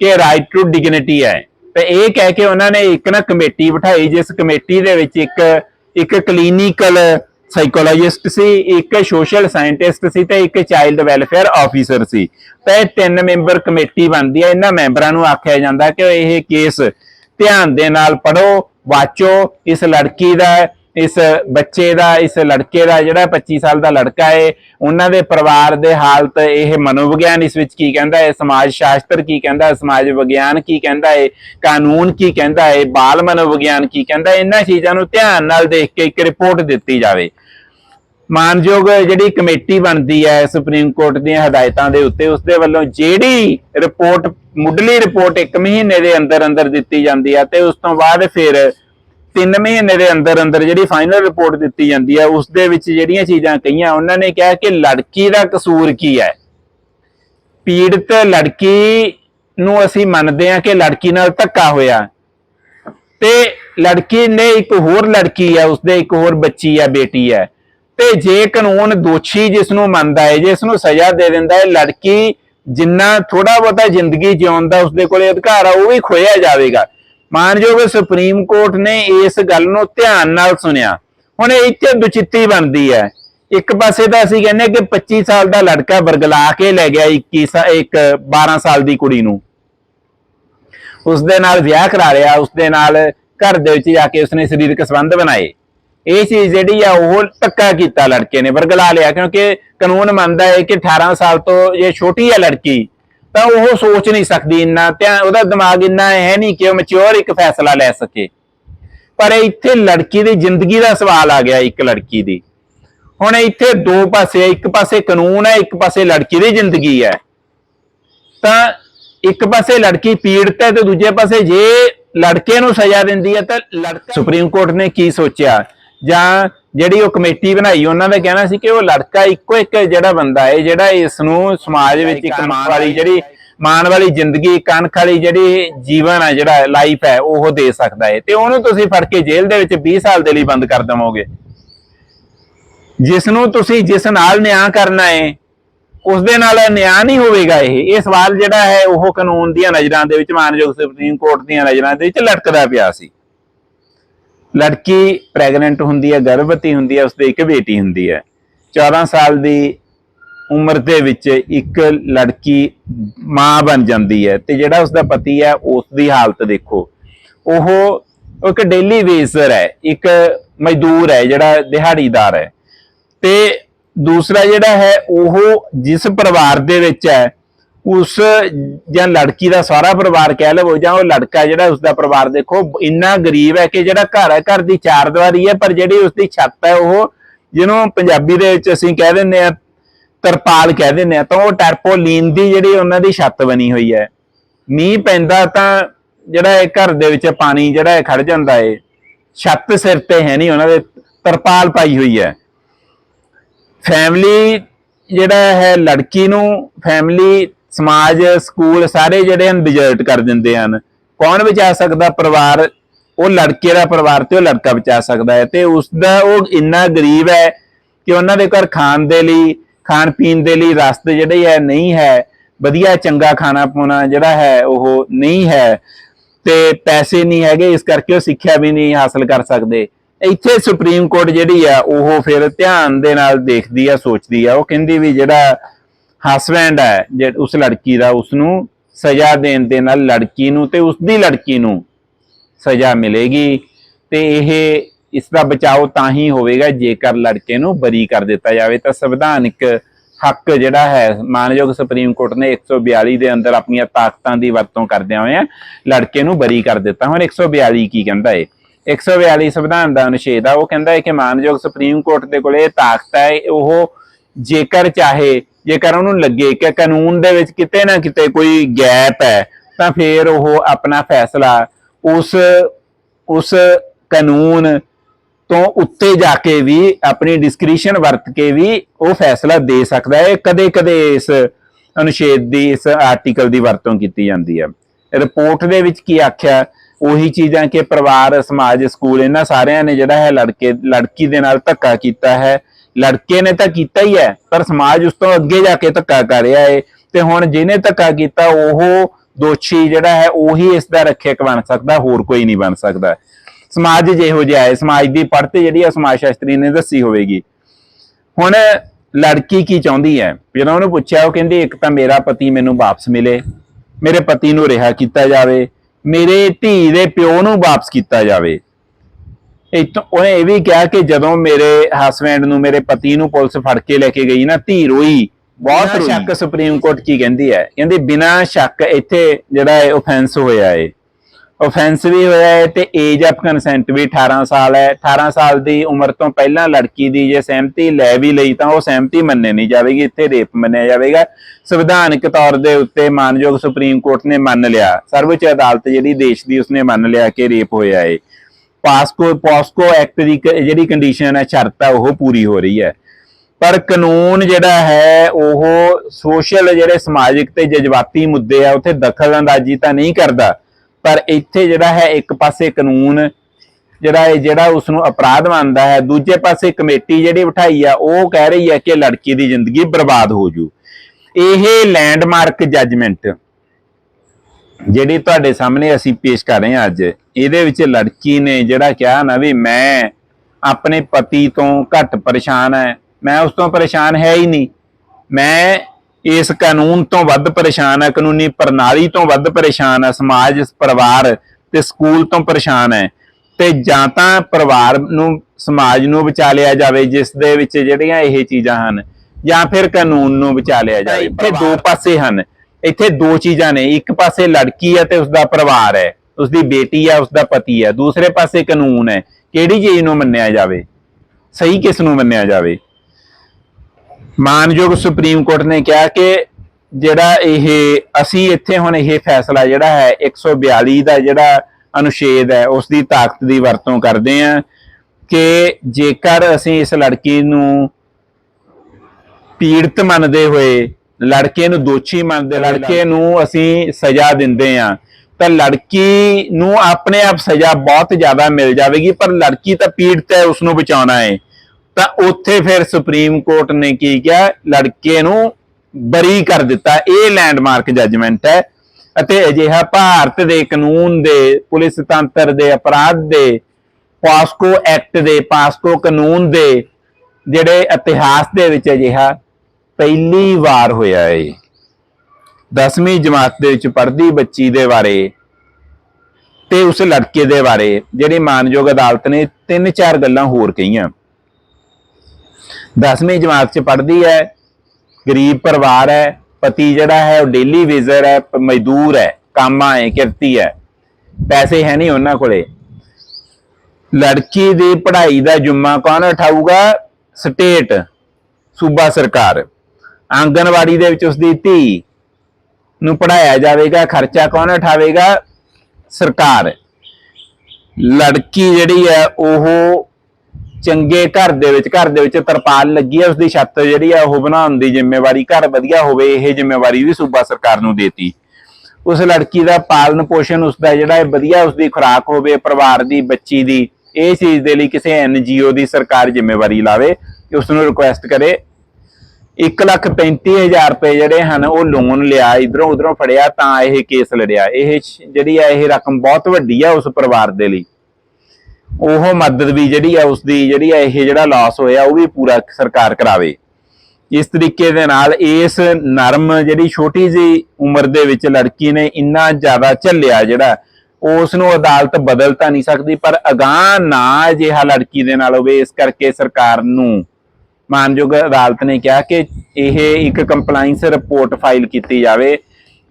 ਕਿ ਰਾਈਟ ਟੂ ਡਿਗਨਿਟੀ ਹੈ ਤੇ ਇਹ ਕਹਿ ਕੇ ਉਹਨਾਂ ਨੇ ਇੱਕ ਨਾ ਕਮੇਟੀ ਬਿਠਾਈ, ਜਿਸ ਕਮੇਟੀ ਦੇ ਵਿੱਚ ਇੱਕ ਇੱਕ ਕਲੀਨਿਕਲ ਸਾਈਕੋਲੋਜਿਸਟ ਸੀ, ਇੱਕ ਸੋਸ਼ਲ ਸਾਇੰਟਿਸਟ ਸੀ ਤੇ ਇੱਕ ਚਾਈਲਡ ਵੈਲਫੇਅਰ ਆਫੀਸਰ ਸੀ। ਤੇ ਇਹ ਤਿੰਨ ਮੈਂਬਰ ਕਮੇਟੀ ਬਣਦੀ ਹੈ ਇਹਨਾਂ ਮੈਂਬਰਾਂ ਨੂੰ ਆਖਿਆ ਜਾਂਦਾ ਕਿ ਇਹ ਕੇਸ ਧਿਆਨ ਦੇ ਨਾਲ ਪੜੋ ਵਾਚੋ, ਇਸ ਲੜਕੀ ਦਾ ਇਸ ਬੱਚੇ ਦਾ, ਇਸ ਲੜਕੇ ਦਾ ਜਿਹੜਾ 25 ਸਾਲ ਦਾ ਲੜਕਾ ਏ, ਉਹਨਾਂ ਦੇ ਪਰਿਵਾਰ ਦੇ ਹਾਲਤ ਇਹ ਮਨੋਵਿਗਿਆਨ ਇਸ ਵਿੱਚ ਕੀ ਕਹਿੰਦਾ ਹੈ ਸਮਾਜ ਸ਼ਾਸਤਰ ਕੀ ਕਹਿੰਦਾ ਹੈ ਸਮਾਜ ਵਿਗਿਆਨ ਕੀ ਕਹਿੰਦਾ ਏ, ਕਾਨੂੰਨ ਕੀ ਕਹਿੰਦਾ ਏ, ਬਾਲ ਮਨੋਵਿਗਿਆਨ ਕੀ ਕਹਿੰਦਾ ਹੈ ਇਹਨਾਂ ਚੀਜ਼ਾਂ ਨੂੰ ਧਿਆਨ ਨਾਲ ਦੇਖ ਕੇ ਇੱਕ ਰਿਪੋਰਟ ਦਿੱਤੀ ਜਾਵੇ। ਮਾਨਯੋਗ ਜਿਹੜੀ ਕਮੇਟੀ ਬਣਦੀ ਹੈ ਸੁਪਰੀਮ ਕੋਰਟ ਦੀਆਂ ਹਦਾਇਤਾਂ ਦੇ ਉੱਤੇ ਉਸ ਦੇ ਵੱਲੋਂ ਜਿਹੜੀ ਰਿਪੋਰਟ, ਮੁੱਢਲੀ ਰਿਪੋਰਟ 1 ਮਹੀਨੇ ਦੇ ਅੰਦਰ ਅੰਦਰ ਦਿੱਤੀ ਜਾਂਦੀ ਹੈ ਤੇ ਉਸ ਤੋਂ ਬਾਅਦ ਫਿਰ 3 ਮਹੀਨੇ ਦੇ ਅੰਦਰ ਅੰਦਰ ਜਿਹੜੀ ਫਾਈਨਲ ਰਿਪੋਰਟ ਦਿੱਤੀ ਜਾਂਦੀ ਹੈ ਉਸ ਦੇ ਵਿੱਚ ਜਿਹੜੀਆਂ ਚੀਜ਼ਾਂ ਕਹੀਆਂ, ਉਹਨਾਂ ਨੇ ਕਿਹਾ ਕਿ ਲੜਕੀ ਦਾ ਕਸੂਰ ਕੀ ਹੈ? ਪੀੜਤ ਲੜਕੀ ਨੂੰ ਅਸੀਂ ਮੰਨਦੇ ਹਾਂ ਕਿ ਲੜਕੀ ਨਾਲ ਧੱਕਾ ਹੋਇਆ। ਤੇ ਲੜਕੀ ਨੇ ਇੱਕ ਹੋਰ ਲੜਕੀ ਹੈ, ਉਸਦੇ ਇੱਕ ਹੋਰ ਬੱਚੀ ਹੈ, ਬੇਟੀ ਹੈ। ਤੇ ਜੇ ਕਾਨੂੰਨ ਦੋਸ਼ੀ ਜਿਸ ਨੂੰ ਮੰਨਦਾ ਹੈ, ਜਿਸ ਨੂੰ ਸਜ਼ਾ ਦੇ ਦਿੰਦਾ ਹੈ, ਲੜਕੀ ਜਿੰਨਾ ਥੋੜਾ ਬਹੁਤਾ ਜ਼ਿੰਦਗੀ ਜਿਉਣ ਦਾ ਉਸਦੇ ਕੋਲੇ ਅਧਿਕਾਰ ਆ, ਉਹ ਵੀ ਖੋਇਆ ਜਾਵੇਗਾ। ਮਾਨਯੋਗ ਸੁਪਰੀਮ ਕੋਰਟ ਨੇ ਇਸ ਗੱਲ ਨੂੰ ਧਿਆਨ ਨਾਲ ਸੁਣਿਆ। ਹੁਣ ਇਹ ਇੱਥੇ ਦੁਚਿੱਤੀ ਬਣਦੀ ਹੈ। ਇੱਕ ਪਾਸੇ ਤਾਂ ਅਸੀਂ ਕਹਿੰਦੇ ਕਿ 25 ਸਾਲ ਦਾ ਲੜਕਾ ਵਰਗਲਾ ਕੇ ਲੈ ਗਿਆ 21 ਸਾ- ਇੱਕ 12 ਸਾਲ ਦੀ ਕੁੜੀ ਨੂੰ। ਉਸ ਦੇ ਨਾਲ ਵਿਆਹ ਕਰਾ ਲਿਆ, ਉਸ ਦੇ ਨਾਲ ਘਰ ਦੇ ਵਿੱਚ ਜਾ ਕੇ ਉਸਨੇ ਸਰੀਰਕ ਸੰਬੰਧ ਬਣਾਏ। ਇਹ ਚੀਜ਼ ਜਿਹੜੀ ਆ, ਉਹ ਧੱਕਾ ਕੀਤਾ ਲੜਕੇ ਨੇ, ਵਰਗਲਾ ਲਿਆ, ਕਿਉਂਕਿ ਕਾਨੂੰਨ ਮੰਨਦਾ ਹੈ ਕਿ 18 ਸਾਲ ਤੋਂ ਇਹ ਛੋਟੀ ਹੈ ਲੜਕੀ। ਤਾਂ ਉਹ ਸੋਚ ਨਹੀਂ ਸਕਦੀ ਇੰਨਾ, ਧਿਆਨ, ਉਹਦਾ ਦਿਮਾਗ ਇੰਨਾ ਹੈ ਨਹੀਂ ਕਿ ਉਹ ਮੈਚੁਰ ਇੱਕ ਫੈਸਲਾ ਲੈ ਸਕੇ। ਪਰ ਇੱਥੇ ਲੜਕੀ ਦੀ ਜ਼ਿੰਦਗੀ ਦਾ ਸਵਾਲ ਆ ਗਿਆ ਇੱਕ ਲੜਕੀ ਦੀ। ਹੁਣ ਇੱਥੇ ਦੋ ਪਾਸੇ ਇੱਕ ਪਾਸੇ ਕਾਨੂੰਨ ਹੈ, ਇੱਕ ਪਾਸੇ ਲੜਕੀ ਦੀ ਜ਼ਿੰਦਗੀ ਹੈ। ਤਾਂ ਇੱਕ ਪਾਸੇ ਲੜਕੀ ਪੀੜਤ ਹੈ ਤੇ ਦੂਜੇ ਪਾਸੇ ਜੇ ਲੜਕੇ ਨੂੰ ਸਜ਼ਾ ਦਿੰਦੀ ਹੈ ਤਾਂ ਲੜਕਾ ਸੁਪਰੀਮ ਕੋਰਟ ਨੇ ਕੀ ਸੋਚਿਆ? ਜਾਂ ਜਿਹੜੀ ਉਹ ਕਮੇਟੀ ਬਣਾਈ ਉਹਨਾਂ ਦਾ ਕਹਿਣਾ ਸੀ ਕਿ ਉਹ ਲੜਕਾ ਇੱਕੋ ਇੱਕ ਜਿਹੜਾ ਬੰਦਾ ਹੈ ਜਿਹੜਾ ਇਸ ਨੂੰ ਸਮਾਜ ਵਿੱਚ ਇੱਕ ਮਾਣ ਵਾਲੀ ਜਿਹੜੀ ਮਾਣ ਵਾਲੀ ਜ਼ਿੰਦਗੀ ਕਣਕ ਵਾਲੀ ਜਿਹੜੀ ਜੀਵਨ ਹੈ ਜਿਹੜਾ ਲਾਈਫ ਹੈ ਉਹ ਦੇ ਸਕਦਾ ਹੈ ਤੇ ਉਹਨੂੰ ਤੁਸੀਂ ਫੜ ਕੇ ਜੇਲ੍ਹ ਦੇ ਵਿੱਚ 20 ਸਾਲ ਦੇ ਲਈ ਬੰਦ ਕਰ ਦਵੋਗੇ। ਜਿਸ ਨੂੰ ਤੁਸੀਂ ਜਿਸ ਨਾਲ ਨਿਆਂ ਕਰਨਾ ਹੈ ਉਸ ਦੇ ਨਾਲ ਨਿਆਂ ਨਹੀਂ ਹੋਵੇਗਾ ਇਹ। ਇਹ ਸਵਾਲ ਜਿਹੜਾ ਹੈ ਉਹ ਕਾਨੂੰਨ ਦੀਆਂ ਨਜ਼ਰਾਂ ਦੇ ਵਿੱਚ ਮਾਨਯੋਗ ਸੁਪਰੀਮ ਕੋਰਟ ਦੀਆਂ ਨਜ਼ਰਾਂ ਦੇ ਵਿੱਚ ਲਟਕਦਾ ਪਿਆ ਸੀ। ਲੜਕੀ ਪ੍ਰੈਗਨੈਂਟ ਹੁੰਦੀ ਹੈ, ਗਰਭਵਤੀ ਹੁੰਦੀ ਹੈ, ਉਸਦੇ ਇੱਕ ਬੇਟੀ ਹੁੰਦੀ ਹੈ। 14 ਸਾਲ ਦੀ ਉਮਰ ਦੇ ਵਿੱਚ ਇੱਕ ਲੜਕੀ ਮਾਂ ਬਣ ਜਾਂਦੀ ਹੈ ਤੇ ਜਿਹੜਾ ਉਸਦਾ ਪਤੀ ਹੈ ਉਸ ਦੀ ਹਾਲਤ ਦੇਖੋ। ਉਹ ਇੱਕ ਡੇਲੀ ਵੇਜਰ ਹੈ, ਇੱਕ ਮਜ਼ਦੂਰ ਹੈ, ਜਿਹੜਾ ਦਿਹਾੜੀਦਾਰ ਹੈ। ਤੇ ਦੂਸਰਾ ਜਿਹੜਾ ਹੈ, ਉਹ ਜਿਸ ਪਰਿਵਾਰ ਦੇ ਵਿੱਚ ਹੈ ਉਸ ਜਾਂ ਲੜਕੀ ਦਾ ਸਾਰਾ ਪਰਿਵਾਰ ਕਹਿ ਲਵੋ ਜਾਂ ਉਹ ਲੜਕਾ ਜਿਹੜਾ ਉਸ ਦਾ ਪਰਿਵਾਰ ਦੇਖੋ, ਇੰਨਾ ਗਰੀਬ ਹੈ ਕਿ ਜਿਹੜਾ ਘਰ ਹੈ, ਘਰ ਦੀ ਚਾਰ ਦੀਵਾਰੀ ਹੈ, ਪਰ ਜਿਹੜੀ ਉਸ ਦੀ ਛੱਤ ਹੈ ਉਹ ਜਿਹਨੂੰ ਪੰਜਾਬੀ ਦੇ ਵਿੱਚ ਅਸੀਂ ਕਹਿ ਦਿੰਦੇ ਆ ਤਰਪਾਲ ਕਹਿ ਦਿੰਦੇ ਆ ਤਾਂ ਉਹ ਟਰਪੋਲੀਨ ਦੀ ਜਿਹੜੀ ਉਹਨਾਂ ਦੀ ਛੱਤ ਬਣੀ ਹੋਈ ਹੈ। ਮੀਂਹ ਪੈਂਦਾ ਤਾਂ ਜਿਹੜਾ ਇਹ ਘਰ ਦੇ ਵਿੱਚ ਪਾਣੀ ਜਿਹੜਾ ਇਹ ਖੜ ਜਾਂਦਾ ਏ, ਛੱਤ ਸਿਰ ਤੇ ਹੈ ਨਹੀਂ, ਉਹਨਾਂ ਦੇ ਤਰਪਾਲ ਪਾਈ ਹੋਈ ਹੈ। ਫੈਮਿਲੀ ਜਿਹੜਾ ਹੈ, ਲੜਕੀ ਨੂੰ ਫੈਮਿਲੀ ਸਮਾਜ, ਸਕੂਲ ਸਾਰੇ ਜਿਹੜੇ ਹਨ ਡਿਜ਼ਰਟ ਕਰ ਦਿੰਦੇ ਹਨ। ਕੌਣ ਬਚਾ ਸਕਦਾ ਪਰਿਵਾਰ? ਉਹ ਲੜਕੇ ਦਾ ਪਰਿਵਾਰ ਤੇ ਉਹ ਲੜਕਾ ਬਚਾ ਸਕਦਾ ਹੈ। ਤੇ ਉਸ ਦਾ ਉਹ ਇੰਨਾ ਗਰੀਬ ਹੈ ਕਿ ਉਹਨਾਂ ਦੇ ਘਰ ਖਾਣ ਦੇ ਲਈ, ਖਾਣ ਪੀਣ ਦੇ ਲਈ ਰਸਤੇ ਜਿਹੜੇ ਹੈ ਨਹੀਂ ਹੈ। ਵਧੀਆ ਚੰਗਾ ਖਾਣਾ ਪਾਉਣਾ ਜਿਹੜਾ ਹੈ ਉਹ ਨਹੀਂ ਹੈ। ਤੇ ਪੈਸੇ ਨਹੀਂ ਹੈਗੇ, ਇਸ ਕਰਕੇ ਉਹ ਸਿੱਖਿਆ ਵੀ ਨਹੀਂ ਹਾਸਲ ਕਰ ਸਕਦੇ। ਇੱਥੇ ਸੁਪਰੀਮ ਕੋਰਟ ਜਿਹੜੀ ਆ, ਉਹ ਫਿਰ ਧਿਆਨ ਦੇ ਨਾਲ ਦੇਖਦੀ ਆ, ਸੋਚਦੀ ਆ। ਉਹ ਕਹਿੰਦੀ ਵੀ ਜਿਹੜਾ ਹਸਬੈਂਡ ਹੈ, ਜੇ ਉਸ ਲੜਕੀ ਦਾ ਉਸ ਨੂੰ ਸਜ਼ਾ ਦੇਣ ਦੇ ਨਾਲ ਲੜਕੀ ਨੂੰ ਤੇ ਉਸ ਦੀ ਲੜਕੀ ਨੂੰ ਸਜ਼ਾ ਮਿਲੇਗੀ ਤੇ ਇਹ ਇਸ ਦਾ ਬਚਾਓ ਤਾਂ ਹੀ ਹੋਵੇਗਾ ਜੇਕਰ ਲੜਕੇ ਨੂੰ ਬਰੀ ਕਰ ਦਿੱਤਾ ਜਾਵੇ। ਤਾਂ ਸੰਵਿਧਾਨਿਕ ਹੱਕ ਜਿਹੜਾ ਹੈ, ਮਾਨਯੋਗ ਸੁਪਰੀਮ ਕੋਰਟ ਨੇ 142 ਦੇ ਅੰਦਰ ਆਪਣੀਆਂ ਤਾਕਤਾਂ ਦੀ ਵਰਤੋਂ ਕਰਦਿਆਂ ਹੋਇਆਂ ਲੜਕੇ ਨੂੰ ਬਰੀ ਕਰ ਦਿੱਤਾ। ਹੁਣ 142 ਕੀ ਕਹਿੰਦਾ ਏ? 142 ਸੰਵਿਧਾਨ ਦਾ ਅਨੁਛੇਦ ਆ, ਉਹ ਕਹਿੰਦਾ ਹੈ ਕਿ ਮਾਨਯੋਗ ਸੁਪਰੀਮ ਕੋਰਟ ਦੇ ਕੋਲ ਇਹ ਤਾਕਤ ਹੈ, ਉਹ ਜੇਕਰ ਚਾਹੇ ਜੇਕਰ ਉਹਨੂੰ ਲੱਗੇ ਕਿ ਕਾਨੂੰਨ ਦੇ ਵਿੱਚ ਕਿਤੇ ਨਾ ਕਿਤੇ ਕੋਈ ਗੈਪ ਹੈ, ਤਾਂ ਫਿਰ ਉਹ ਆਪਣਾ ਫੈਸਲਾ ਉਸ ਉਸ ਕਾਨੂੰਨ ਤੋਂ ਉੱਤੇ ਜਾ ਕੇ ਵੀ, ਆਪਣੀ ਡਿਸਕ੍ਰਿਸ਼ਨ ਵਰਤ ਕੇ ਵੀ ਉਹ ਫੈਸਲਾ ਦੇ ਸਕਦਾ ਹੈ। ਕਦੇ-ਕਦੇ ਇਸ ਅਨੁਛੇਦ ਦੀ, ਇਸ ਆਰਟੀਕਲ ਦੀ ਵਰਤੋਂ ਕੀਤੀ ਜਾਂਦੀ ਹੈ। ਰਿਪੋਰਟ ਦੇ ਵਿੱਚ ਕੀ ਆਖਿਆ? ਉਹੀ ਚੀਜ਼ਾਂ ਕਿ ਪਰਿਵਾਰ, ਸਮਾਜ ਸਕੂਲ ਇਹਨਾਂ ਸਾਰਿਆਂ ਨੇ ਜਿਹੜਾ ਹੈ ਲੜਕੇ, ਲੜਕੀ ਦੇ ਨਾਲ ਧੱਕਾ ਕੀਤਾ ਹੈ। ਲੜਕੇ ਨੇ ਤਾਂ ਕੀਤਾ ਹੀ ਹੈ, ਪਰ ਸਮਾਜ ਉਸ ਤੋਂ ਅੱਗੇ ਜਾ ਕੇ ਧੱਕਾ ਕਰ ਰਿਹਾ ਹੈ ਤੇ ਹੁਣ ਜਿਹਨੇ ਧੱਕਾ ਕੀਤਾ, ਉਹ ਦੋਸ਼ੀ ਜਿਹੜਾ ਹੈ, ਉਹੀ ਇਸ ਦਾ ਰੱਖਿਅਕ ਬਣ ਸਕਦਾ, ਹੋਰ ਕੋਈ ਨਹੀਂ ਬਣ ਸਕਦਾ। ਸਮਾਜ ਜਿਹੋ ਜਿਹਾ ਹੈ, ਸਮਾਜ ਦੀ ਪੜਤ ਜਿਹੜੀ ਆ ਸਮਾਜ ਸ਼ਾਸਤਰੀ ਨੇ ਦੱਸੀ ਹੋਵੇਗੀ। ਹੁਣ ਲੜਕੀ ਕੀ ਚਾਹੁੰਦੀ ਹੈ? ਜਦੋਂ ਉਹਨੂੰ ਪੁੱਛਿਆ, ਉਹ ਕਹਿੰਦੀ, ਇੱਕ ਤਾਂ ਮੇਰਾ ਪਤੀ ਮੈਨੂੰ ਵਾਪਸ ਮਿਲੇ, ਮੇਰੇ ਪਤੀ ਨੂੰ ਰਿਹਾ ਕੀਤਾ ਜਾਵੇ, ਮੇਰੇ ਧੀ ਦੇ ਪਿਓ ਨੂੰ ਵਾਪਸ ਕੀਤਾ ਜਾਵੇ। ਇਤੋਂ ਉਹਨੇ ਇਹ ਵੀ ਕਿਹਾ ਕਿ ਜਦੋਂ ਮੇਰੇ ਹਸਬੈਂਡ ਨੂੰ ਮੇਰੇ ਪਤੀ ਨੂੰ ਪੁਲਿਸ ਫੜ ਕੇ ਲੈ ਕੇ ਗਈ ਨਾ ਧੀ ਰੋਈ ਬਹੁਤ। ਸ਼ੱਕ ਸੁਪਰੀਮ ਕੋਰਟ ਕੀ ਕਹਿੰਦੀ ਹੈ? ਕਹਿੰਦੀ ਬਿਨਾਂ ਸ਼ੱਕ ਇੱਥੇ ਜਿਹੜਾ ਹੈ ਆਫੈਂਸ ਹੋਇਆ ਹੈ ਆਫੈਂਸ ਵੀ ਹੋਇਆ ਹੈ ਤੇ ਏਜ ਆਫ ਕੰਸੈਂਟ ਵੀ 18 ਸਾਲ ਹੈ। 18 ਸਾਲ ਦੀ ਉਮਰ ਤੋਂ ਪਹਿਲਾਂ ਲੜਕੀ ਦੀ ਜੇ ਸਹਿਮਤੀ ਲੈ ਵੀ ਲਈ ਤਾਂ ਉਹ ਸਹਿਮਤੀ ਮੰਨੇ ਨਹੀਂ ਜਾਵੇਗੀ ਇੱਥੇ ਰੇਪ ਮੰਨਿਆ ਜਾਵੇਗਾ। ਸੰਵਿਧਾਨਕ ਤੌਰ ਦੇ ਉੱਤੇ ਮਾਨਯੋਗ ਸੁਪਰੀਮ ਕੋਰਟ ਨੇ ਮੰਨ ਲਿਆ। ਸਰਵਉੱਚ ਅਦਾਲਤ ਜਿਹੜੀ ਦੇਸ਼ ਦੀ ਉਸਨੇ ਮੰਨ ਲਿਆ ਕਿ ਰੇਪ ਹੋਇਆ ਹੈ ਪਾਸਕੋ ਪਾਸਕੋ ਐਕਟ ਦੀ ਕ- ਜਿਹੜੀ ਕੰਡੀਸ਼ਨ ਹੈ, ਸ਼ਰਤ ਹੈ ਉਹ ਪੂਰੀ ਹੋ ਰਹੀ ਹੈ। ਪਰ ਕਾਨੂੰਨ ਜਿਹੜਾ ਹੈ, ਉਹ ਸੋਸ਼ਲ ਜਿਹੜੇ ਸਮਾਜਿਕ ਤੇ ਜਜ਼ਬਾਤੀ ਮੁੱਦੇ ਆ, ਉੱਥੇ ਦਖਲ ਅੰਦਾਜ਼ੀ ਤਾਂ ਨਹੀਂ ਕਰਦਾ। ਪਰ ਇੱਥੇ ਜਿਹੜਾ ਹੈ, ਇੱਕ ਪਾਸੇ ਕਾਨੂੰਨ ਜਿਹੜਾ ਹੈ, ਜਿਹੜਾ ਉਸ ਨੂੰ ਅਪਰਾਧ ਮੰਨਦਾ ਹੈ, ਦੂਜੇ ਪਾਸੇ ਕਮੇਟੀ ਜਿਹੜੀ ਬਿਠਾਈ ਆ, ਉਹ ਕਹਿ ਰਹੀ ਹੈ ਕਿ ਲੜਕੀ ਦੀ ਜ਼ਿੰਦਗੀ ਬਰਬਾਦ ਹੋ ਜੂ। ਇਹ ਲੈਂਡਮਾਰਕ ਜੱਜਮੈਂਟ ਜਿਹੜੀ ਤੁਹਾਡੇ ਸਾਹਮਣੇ ਅਸੀਂ ਪੇਸ਼ ਕਰ ਰਹੇ ਹਾਂ ਅੱਜ ਇਹਦੇ ਵਿੱਚ ਲੜਕੀ ਨੇ ਜਿਹੜਾ ਕਿਹਾ ਨਾ ਵੀ ਮੈਂ ਆਪਣੇ ਪਤੀ ਤੋਂ ਘੱਟ ਪਰੇਸ਼ਾਨ ਹੈ। ਮੈਂ ਉਸ ਤੋਂ ਪਰੇਸ਼ਾਨ ਹੈ ਹੀ ਨਹੀਂ। ਮੈਂ ਇਸ ਕਾਨੂੰਨ ਤੋਂ ਵੱਧ ਪਰੇਸ਼ਾਨ ਹੈ ਕਾਨੂੰਨੀ ਪ੍ਰਣਾਲੀ ਤੋਂ ਵੱਧ ਪਰੇਸ਼ਾਨ ਹੈ ਸਮਾਜ ਪਰਿਵਾਰ ਤੇ ਸਕੂਲ ਤੋਂ ਪਰੇਸ਼ਾਨ ਹੈ। ਤੇ ਜਾਂ ਤਾਂ ਪਰਿਵਾਰ ਨੂੰ ਸਮਾਜ ਨੂੰ ਬਚਾ ਲਿਆ ਜਾਵੇ ਜਿਸ ਦੇ ਵਿੱਚ ਜਿਹੜੀਆਂ ਇਹ ਚੀਜ਼ਾਂ ਹਨ ਜਾਂ ਫਿਰ ਕਾਨੂੰਨ ਨੂੰ ਬਚਾ ਲਿਆ ਜਾਵੇ। ਇੱਥੇ ਦੋ ਪਾਸੇ ਹਨ। ਇੱਥੇ ਦੋ ਚੀਜ਼ਾਂ ਨੇ, ਇੱਕ ਪਾਸੇ ਲੜਕੀ ਹੈ ਤੇ ਉਸਦਾ ਪਰਿਵਾਰ ਹੈ, ਉਸਦੀ ਬੇਟੀ ਹੈ ਉਸਦਾ ਪਤੀ ਹੈ ਦੂਸਰੇ ਪਾਸੇ ਕਾਨੂੰਨ ਹੈ, ਕਿਹੜੀ ਚੀਜ਼ ਨੂੰ ਮੰਨਿਆ ਜਾਵੇ? ਸਹੀ ਕਿਸ ਨੂੰ ਮੰਨਿਆ ਜਾਵੇ? ਮਾਨਯੋਗ ਸੁਪਰੀਮ ਕੋਰਟ ਨੇ ਕਿਹਾ ਕਿ ਜਿਹੜਾ ਇਹ, ਅਸੀਂ ਇੱਥੇ ਹੁਣ ਇਹ ਫੈਸਲਾ ਜਿਹੜਾ ਹੈ 142 ਦਾ ਜਿਹੜਾ ਅਨੁਛੇਦ ਹੈ ਉਸ ਦੀ ਤਾਕਤ ਦੀ ਵਰਤੋਂ ਕਰਦੇ ਆ ਕਿ ਜੇਕਰ ਅਸੀਂ ਇਸ ਲੜਕੀ ਨੂੰ ਪੀੜਤ ਮੰਨਦੇ ਹੋਏ ਲੜਕੇ ਨੂੰ ਦੋਸ਼ੀ ਮੰਨਦੇ ਲੜਕੇ ਨੂੰ ਅਸੀਂ ਸਜ਼ਾ ਦਿੰਦੇ ਆ ਤਾਂ ਲੜਕੀ ਨੂੰ ਆਪਣੇ ਆਪ ਸਜ਼ਾ ਬਹੁਤ ਜ਼ਿਆਦਾ ਮਿਲ ਜਾਵੇਗੀ ਪਰ ਲੜਕੀ ਤਾਂ ਪੀੜਤ ਹੈ ਉਸ ਨੂੰ ਬਚਾਉਣਾ ਹੈ। ਤਾਂ ਉੱਥੇ ਫਿਰ ਸੁਪਰੀਮ ਕੋਰਟ ਨੇ ਕੀ ਕਿਹਾ? ਲੜਕੇ ਨੂੰ ਬਰੀ ਕਰ ਦਿੱਤਾ। ਇਹ ਲੈਂਡਮਾਰਕ ਜੱਜਮੈਂਟ ਹੈ। ਅਤੇ ਅਜਿਹਾ ਭਾਰਤ ਦੇ ਕਾਨੂੰਨ ਦੇ ਪੁਲਿਸ ਤੰਤਰ ਦੇ ਅਪਰਾਧ ਦੇ ਪਾਸਕੋ ਐਕਟ ਦੇ ਪਾਸਕੋ ਕਾਨੂੰਨ ਦੇ ਜਿਹੜੇ ਇਤਿਹਾਸ ਦੇ ਵਿੱਚ ਅਜਿਹਾ ਪਹਿਲੀ ਵਾਰ ਹੋਇਆ ਏ। 10ਵੀਂ ਜਮਾਤ ਦੇ ਵਿੱਚ ਪੜ੍ਹਦੀ ਬੱਚੀ ਦੇ ਬਾਰੇ ਤੇ ਉਸ ਲੜਕੇ ਦੇ ਬਾਰੇ ਜਿਹੜੀ ਮਾਨਯੋਗ ਅਦਾਲਤ ਨੇ ਤਿੰਨ ਚਾਰ ਗੱਲਾਂ ਹੋਰ ਕਹੀਆਂ। 10ਵੀਂ ਜਮਾਤ 'ਚ ਪੜ੍ਹਦੀ ਹੈ, ਗਰੀਬ ਪਰਿਵਾਰ ਹੈ, ਪਤੀ ਜਿਹੜਾ ਹੈ ਉਹ ਡੇਲੀ ਵੇਜ਼ਰ ਹੈ ਮਜ਼ਦੂਰ ਹੈ, ਕਾਮਾ ਹੈ ਕਿਰਤੀ ਹੈ। ਪੈਸੇ ਹੈ ਨਹੀਂ ਉਹਨਾਂ ਕੋਲੇ। ਲੜਕੀ ਦੀ ਪੜ੍ਹਾਈ ਦਾ ਜੁੰਮਾ ਕੌਣ ਉਠਾਊਗਾ? ਸਟੇਟ, ਸੂਬਾ ਸਰਕਾਰ। ਆਂਗਨਵਾੜੀ ਦੇ ਵਿੱਚ ਉਸਦੀ ਧੀ ਨੂੰ ਪੜਾਇਆ ਜਾਵੇਗਾ, ਖਰਚਾ ਕੌਣ ਉਠਾਵੇਗਾ? ਸਰਕਾਰ। ਲੜਕੀ ਜਿਹੜੀ ਹੈ, ਉਹ ਚੰਗੇ ਘਰ ਦੇ ਵਿੱਚ, ਘਰ ਦੇ ਵਿੱਚ ਤਰਪਾਲ ਲੱਗੀ ਹੈ, ਉਸਦੀ ਛੱਤ ਜਿਹੜੀ ਹੈ, ਉਹ ਬਣਾਉਣ ਦੀ ਜ਼ਿੰਮੇਵਾਰੀ, ਘਰ ਵਧੀਆ ਹੋਵੇ, ਇਹ ਜ਼ਿੰਮੇਵਾਰੀ ਵੀ ਸੂਬਾ ਸਰਕਾਰ ਨੂੰ ਦੇਤੀ। ਉਸ ਲੜਕੀ ਦਾ ਪਾਲਣ ਪੋਸ਼ਣ ਉਸਦਾ ਜਿਹੜਾ ਹੈ, ਵਧੀਆ ਉਸਦੀ ਖੁਰਾਕ ਹੋਵੇ, ਪਰਿਵਾਰ ਦੀ, ਬੱਚੀ ਦੀ, ਇਹ ਚੀਜ਼ ਦੇ ਲਈ ਕਿਸੇ ਐਨਜੀਓ ਦੀ ਸਰਕਾਰ ਜ਼ਿੰਮੇਵਾਰੀ ਲਾਵੇ ਕਿ ਉਸ ਨੂੰ ਰਿਕੁਐਸਟ ਕਰੇ। 135000 ਰੁਪਏ ਜਿਹੜੇ ਹਨ, ਉਹ ਲੋਨ ਲਿਆ, ਇਧਰੋਂ ਉਧਰੋਂ ਫੜਿਆ ਤਾਂ ਇਹ ਕੇਸ ਲੜਿਆ। ਇਹ ਜਿਹੜੀ ਆ ਇਹ ਰਕਮ ਬਹੁਤ ਵੱਡੀ ਆ ਉਸ ਪਰਿਵਾਰ ਦੇ ਲਈ। ਉਹ ਮਦਦ ਵੀ ਜਿਹੜੀ ਆ ਉਸ ਦੀ ਜਿਹੜੀ ਆ ਇਹ ਜਿਹੜਾ ਲਾਸ ਹੋਇਆ, ਉਹ ਵੀ ਪੂਰਾ ਸਰਕਾਰ ਕਰਾਵੇ। ਇਸ ਤਰੀਕੇ ਦੇ ਨਾਲ ਇਸ ਨਰਮ ਜਿਹੜੀ ਛੋਟੀ ਜੀ ਉਮਰ ਦੇ ਵਿੱਚ ਲੜਕੀ ਨੇ ਇੰਨਾ ਜ਼ਿਆਦਾ ਝੱਲਿਆ ਜਿਹੜਾ, ਉਸ ਨੂੰ ਅਦਾਲਤ ਬਦਲ ਤਾਂ ਨਹੀਂ ਸਕਦੀ, ਪਰ ਅਗਾਹ ਨਾ ਅਜਿਹਾ ਲੜਕੀ ਦੇ ਨਾਲ ਹੋਵੇ, ਇਸ ਕਰਕੇ ਸਰਕਾਰ ਨੂੰ ਮਾਨਯੋਗ ਅਦਾਲਤ ਨੇ ਕਿਹਾ ਕਿ ਇਹ ਇੱਕ ਕੰਪਲਾਈਂਸ ਰਿਪੋਰਟ ਫਾਈਲ ਕੀਤੀ ਜਾਵੇ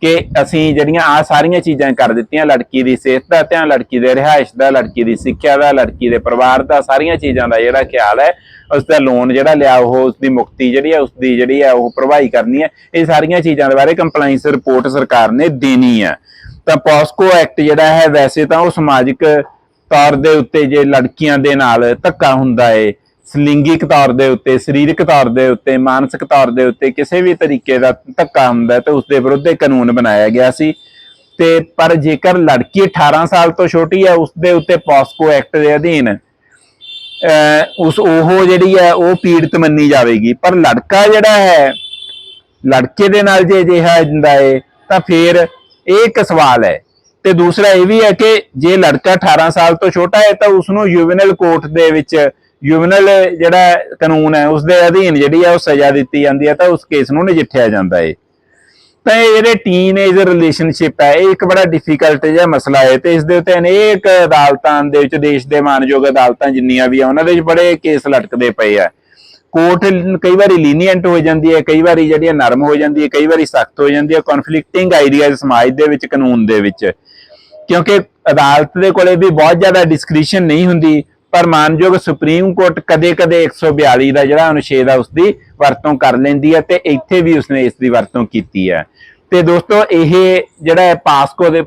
ਕਿ ਅਸੀਂ ਜਿਹੜੀਆਂ ਆ ਸਾਰੀਆਂ ਚੀਜ਼ਾਂ ਕਰ ਦਿੱਤੀਆਂ, ਲੜਕੀ ਦੀ ਸਿਹਤ ਦਾ ਧਿਆਨ, ਲੜਕੀ ਦੇ ਰਿਹਾਇਸ਼ ਦਾ, ਲੜਕੀ ਦੀ ਸਿੱਖਿਆ ਦਾ, ਲੜਕੀ ਦੇ ਪਰਿਵਾਰ ਦਾ, ਸਾਰੀਆਂ ਚੀਜ਼ਾਂ ਦਾ ਜਿਹੜਾ ਖਿਆਲ ਹੈ ਉਸ ਦਾ ਲੋਨ ਜਿਹੜਾ ਲਿਆ, ਉਹ ਉਸ ਦੀ ਮੁਕਤੀ ਜਿਹੜੀ ਹੈ ਉਸ ਦੀ ਜਿਹੜੀ ਹੈ, ਉਹ ਭਰਵਾਈ ਕਰਨੀ ਹੈ। ਇਹ ਸਾਰੀਆਂ ਚੀਜ਼ਾਂ ਦੇ ਬਾਰੇ ਕੰਪਲਾਈਂਸ ਰਿਪੋਰਟ ਸਰਕਾਰ ਨੇ ਦੇਣੀ ਹੈ। ਤਾਂ ਪੋਸਕੋ ਐਕਟ ਜਿਹੜਾ ਹੈ, ਵੈਸੇ ਤਾਂ ਉਹ ਸਮਾਜਿਕ ਤੌਰ ਦੇ ਉੱਤੇ ਜੇ ਲੜਕੀਆਂ ਦੇ ਨਾਲ ਧੱਕਾ ਹੁੰਦਾ ਏ ਸਲਿੰਗਿਕ ਤੌਰ ਦੇ ਉੱਤੇ, ਸਰੀਰਕ ਤੌਰ ਦੇ ਉੱਤੇ, ਮਾਨਸਿਕ ਤੌਰ ਦੇ ਉੱਤੇ ਕਿਸੇ ਵੀ ਤਰੀਕੇ ਦਾ ਧੱਕਾ ਹੁੰਦਾ ਹੈ ਤਾਂ ਉਸ ਦੇ ਵਿਰੁੱਧ ਇਹ ਕਾਨੂੰਨ ਬਣਾਇਆ ਗਿਆ ਸੀ। ਤੇ ਪਰ ਜੇਕਰ ਲੜਕੀ 18 ਸਾਲ ਤੋਂ ਛੋਟੀ ਹੈ ਉਸ ਦੇ ਉੱਤੇ ਪੋਸਕੋ ਐਕਟ ਦੇ ਅਧੀਨ, ਅਹ ਉਸ ਉਹ ਜਿਹੜੀ ਹੈ, ਉਹ ਪੀੜਤ ਮੰਨੀ ਜਾਵੇਗੀ। ਪਰ ਲੜਕਾ ਜਿਹੜਾ ਹੈ, ਲੜਕੇ ਦੇ ਨਾਲ ਜੇ ਅਜਿਹਾ ਹੁੰਦਾ ਹੈ, ਤਾਂ ਫਿਰ ਇਹ ਇੱਕ ਸਵਾਲ ਹੈ। ਤੇ ਦੂਸਰਾ ਇਹ ਵੀ ਹੈ ਕਿ ਜੇ ਲੜਕਾ 18 ਸਾਲ ਤੋਂ ਛੋਟਾ ਹੈ, ਤਾਂ ਉਸ ਨੂੰ ਯੂਵਨਲ ਕੋਰਟ ਦੇ ਵਿੱਚ ਯੂਮਨਲ ਜਿਹੜਾ ਕਾਨੂੰਨ ਹੈ ਉਸ ਦੇ ਅਧੀਨ ਜਿਹੜੀ ਹੈ ਉਹ ਸਜ਼ਾ ਦਿੱਤੀ ਜਾਂਦੀ ਹੈ ਤਾਂ ਉਸ ਕੇਸ ਨੂੰ ਨਜਿੱਠਿਆ ਜਾਂਦਾ ਹੈ ਤਾਂ ਇਹ ਜਿਹੜੇ ਟੀਨੇਜ ਰਿਲੇਸ਼ਨਸ਼ਿਪ ਹੈ, ਇਹ ਇੱਕ ਬੜਾ ਡਿਫਿਕਲਟ ਜਿਹਾ ਮਸਲਾ ਹੈ ਤੇ ਇਸ ਦੇ ਉੱਤੇ ਅਨੇਕ ਅਦਾਲਤਾਂ ਦੇ ਵਿੱਚ, ਦੇਸ਼ ਦੇ ਮਾਨਯੋਗ ਅਦਾਲਤਾਂ ਜਿੰਨੀਆਂ ਵੀ ਆ, ਉਹਨਾਂ ਦੇ ਵਿੱਚ ਬੜੇ ਕੇਸ ਲਟਕਦੇ ਪਏ ਆ। ਕੋਰਟ ਕਈ ਵਾਰੀ ਲੀਨੀਐਂਟ ਹੋ ਜਾਂਦੀ ਹੈ, ਕਈ ਵਾਰੀ ਜਿਹੜੀ ਹੈ ਨਰਮ ਹੋ ਜਾਂਦੀ ਹੈ, ਕਈ ਵਾਰੀ ਸਖਤ ਹੋ ਜਾਂਦੀ ਹੈ ਕਨਫਲਿਕਟਿੰਗ ਆਈਡੀਆਜ਼ ਸਮਾਜ ਦੇ ਵਿੱਚ, ਕਾਨੂੰਨ ਦੇ ਵਿੱਚ। ਕਿਉਂਕਿ ਅਦਾਲਤ ਦੇ ਕੋਲੇ ਵੀ ਬਹੁਤ ਜ਼ਿਆਦਾ ਡਿਸਕ੍ਰਿਸ਼ਨ ਨਹੀਂ ਹੁੰਦੀ ਪਰ ਮਾਨਯੋਗ ਸੁਪਰੀਮ ਕੋਰਟ ਕਦੇ-ਕਦੇ 142 ਦਾ ਜਿਹੜਾ ਅਨੁਛੇਦ ਆ, ਉਸਦੀ ਵਰਤੋਂ ਕਰ ਲੈਂਦੀ ਹੈ ਤੇ ਇੱਥੇ ਵੀ ਉਸਨੇ ਇਸ ਦੀ ਵਰਤੋਂ ਕੀਤੀ ਹੈ। ਤੇ ਦੋਸਤੋ, ਇਹ ਜਿਹੜਾ ਹੈ ਪਾਸਕੋ ਦੇ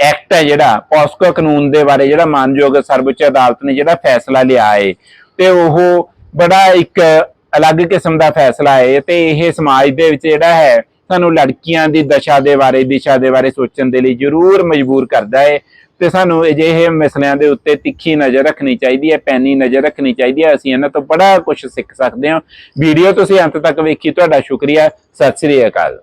ਐਕਟ ਹੈ ਜਿਹੜਾ, ਪਾਸਕੋ ਕਾਨੂੰਨ ਦੇ ਬਾਰੇ ਜਿਹੜਾ ਮਾਨਯੋਗ ਸਰਵਉੱਚ ਅਦਾਲਤ ਨੇ ਜਿਹੜਾ ਫੈਸਲਾ ਲਿਆ ਹੈ, ਤੇ ਉਹ ਬੜਾ ਇੱਕ ਅਲੱਗ ਕਿਸਮ ਦਾ ਫੈਸਲਾ ਹੈ ਤੇ ਇਹ ਸਮਾਜ ਦੇ ਵਿੱਚ ਜਿਹੜਾ ਹੈ, ਸਾਨੂੰ ਲੜਕੀਆਂ ਦੀ ਦਸ਼ਾ ਦੇ ਬਾਰੇ, ਦਿਸ਼ਾ ਦੇ ਬਾਰੇ ਸੋਚਣ ਦੇ ਲਈ ਜ਼ਰੂਰ ਮਜਬੂਰ ਕਰਦਾ ਹੈ। ਤੇ ਸਾਨੂੰ ਅਜਿਹੇ ਮਸਲਿਆਂ ਦੇ ਉੱਤੇ ਤਿੱਖੀ ਨਜ਼ਰ ਰੱਖਣੀ ਚਾਹੀਦੀ ਹੈ, ਪੈਨੀ ਨਜ਼ਰ ਰੱਖਣੀ ਚਾਹੀਦੀ ਹੈ। ਅਸੀਂ ਇਹਨਾਂ ਤੋਂ ਬੜਾ ਕੁਝ ਸਿੱਖ ਸਕਦੇ ਹਾਂ। ਵੀਡੀਓ ਤੁਸੀਂ ਅੰਤ ਤੱਕ ਵੇਖੀ, ਤੁਹਾਡਾ ਸ਼ੁਕਰੀਆ। ਸਤਿ ਸ੍ਰੀ ਅਕਾਲ।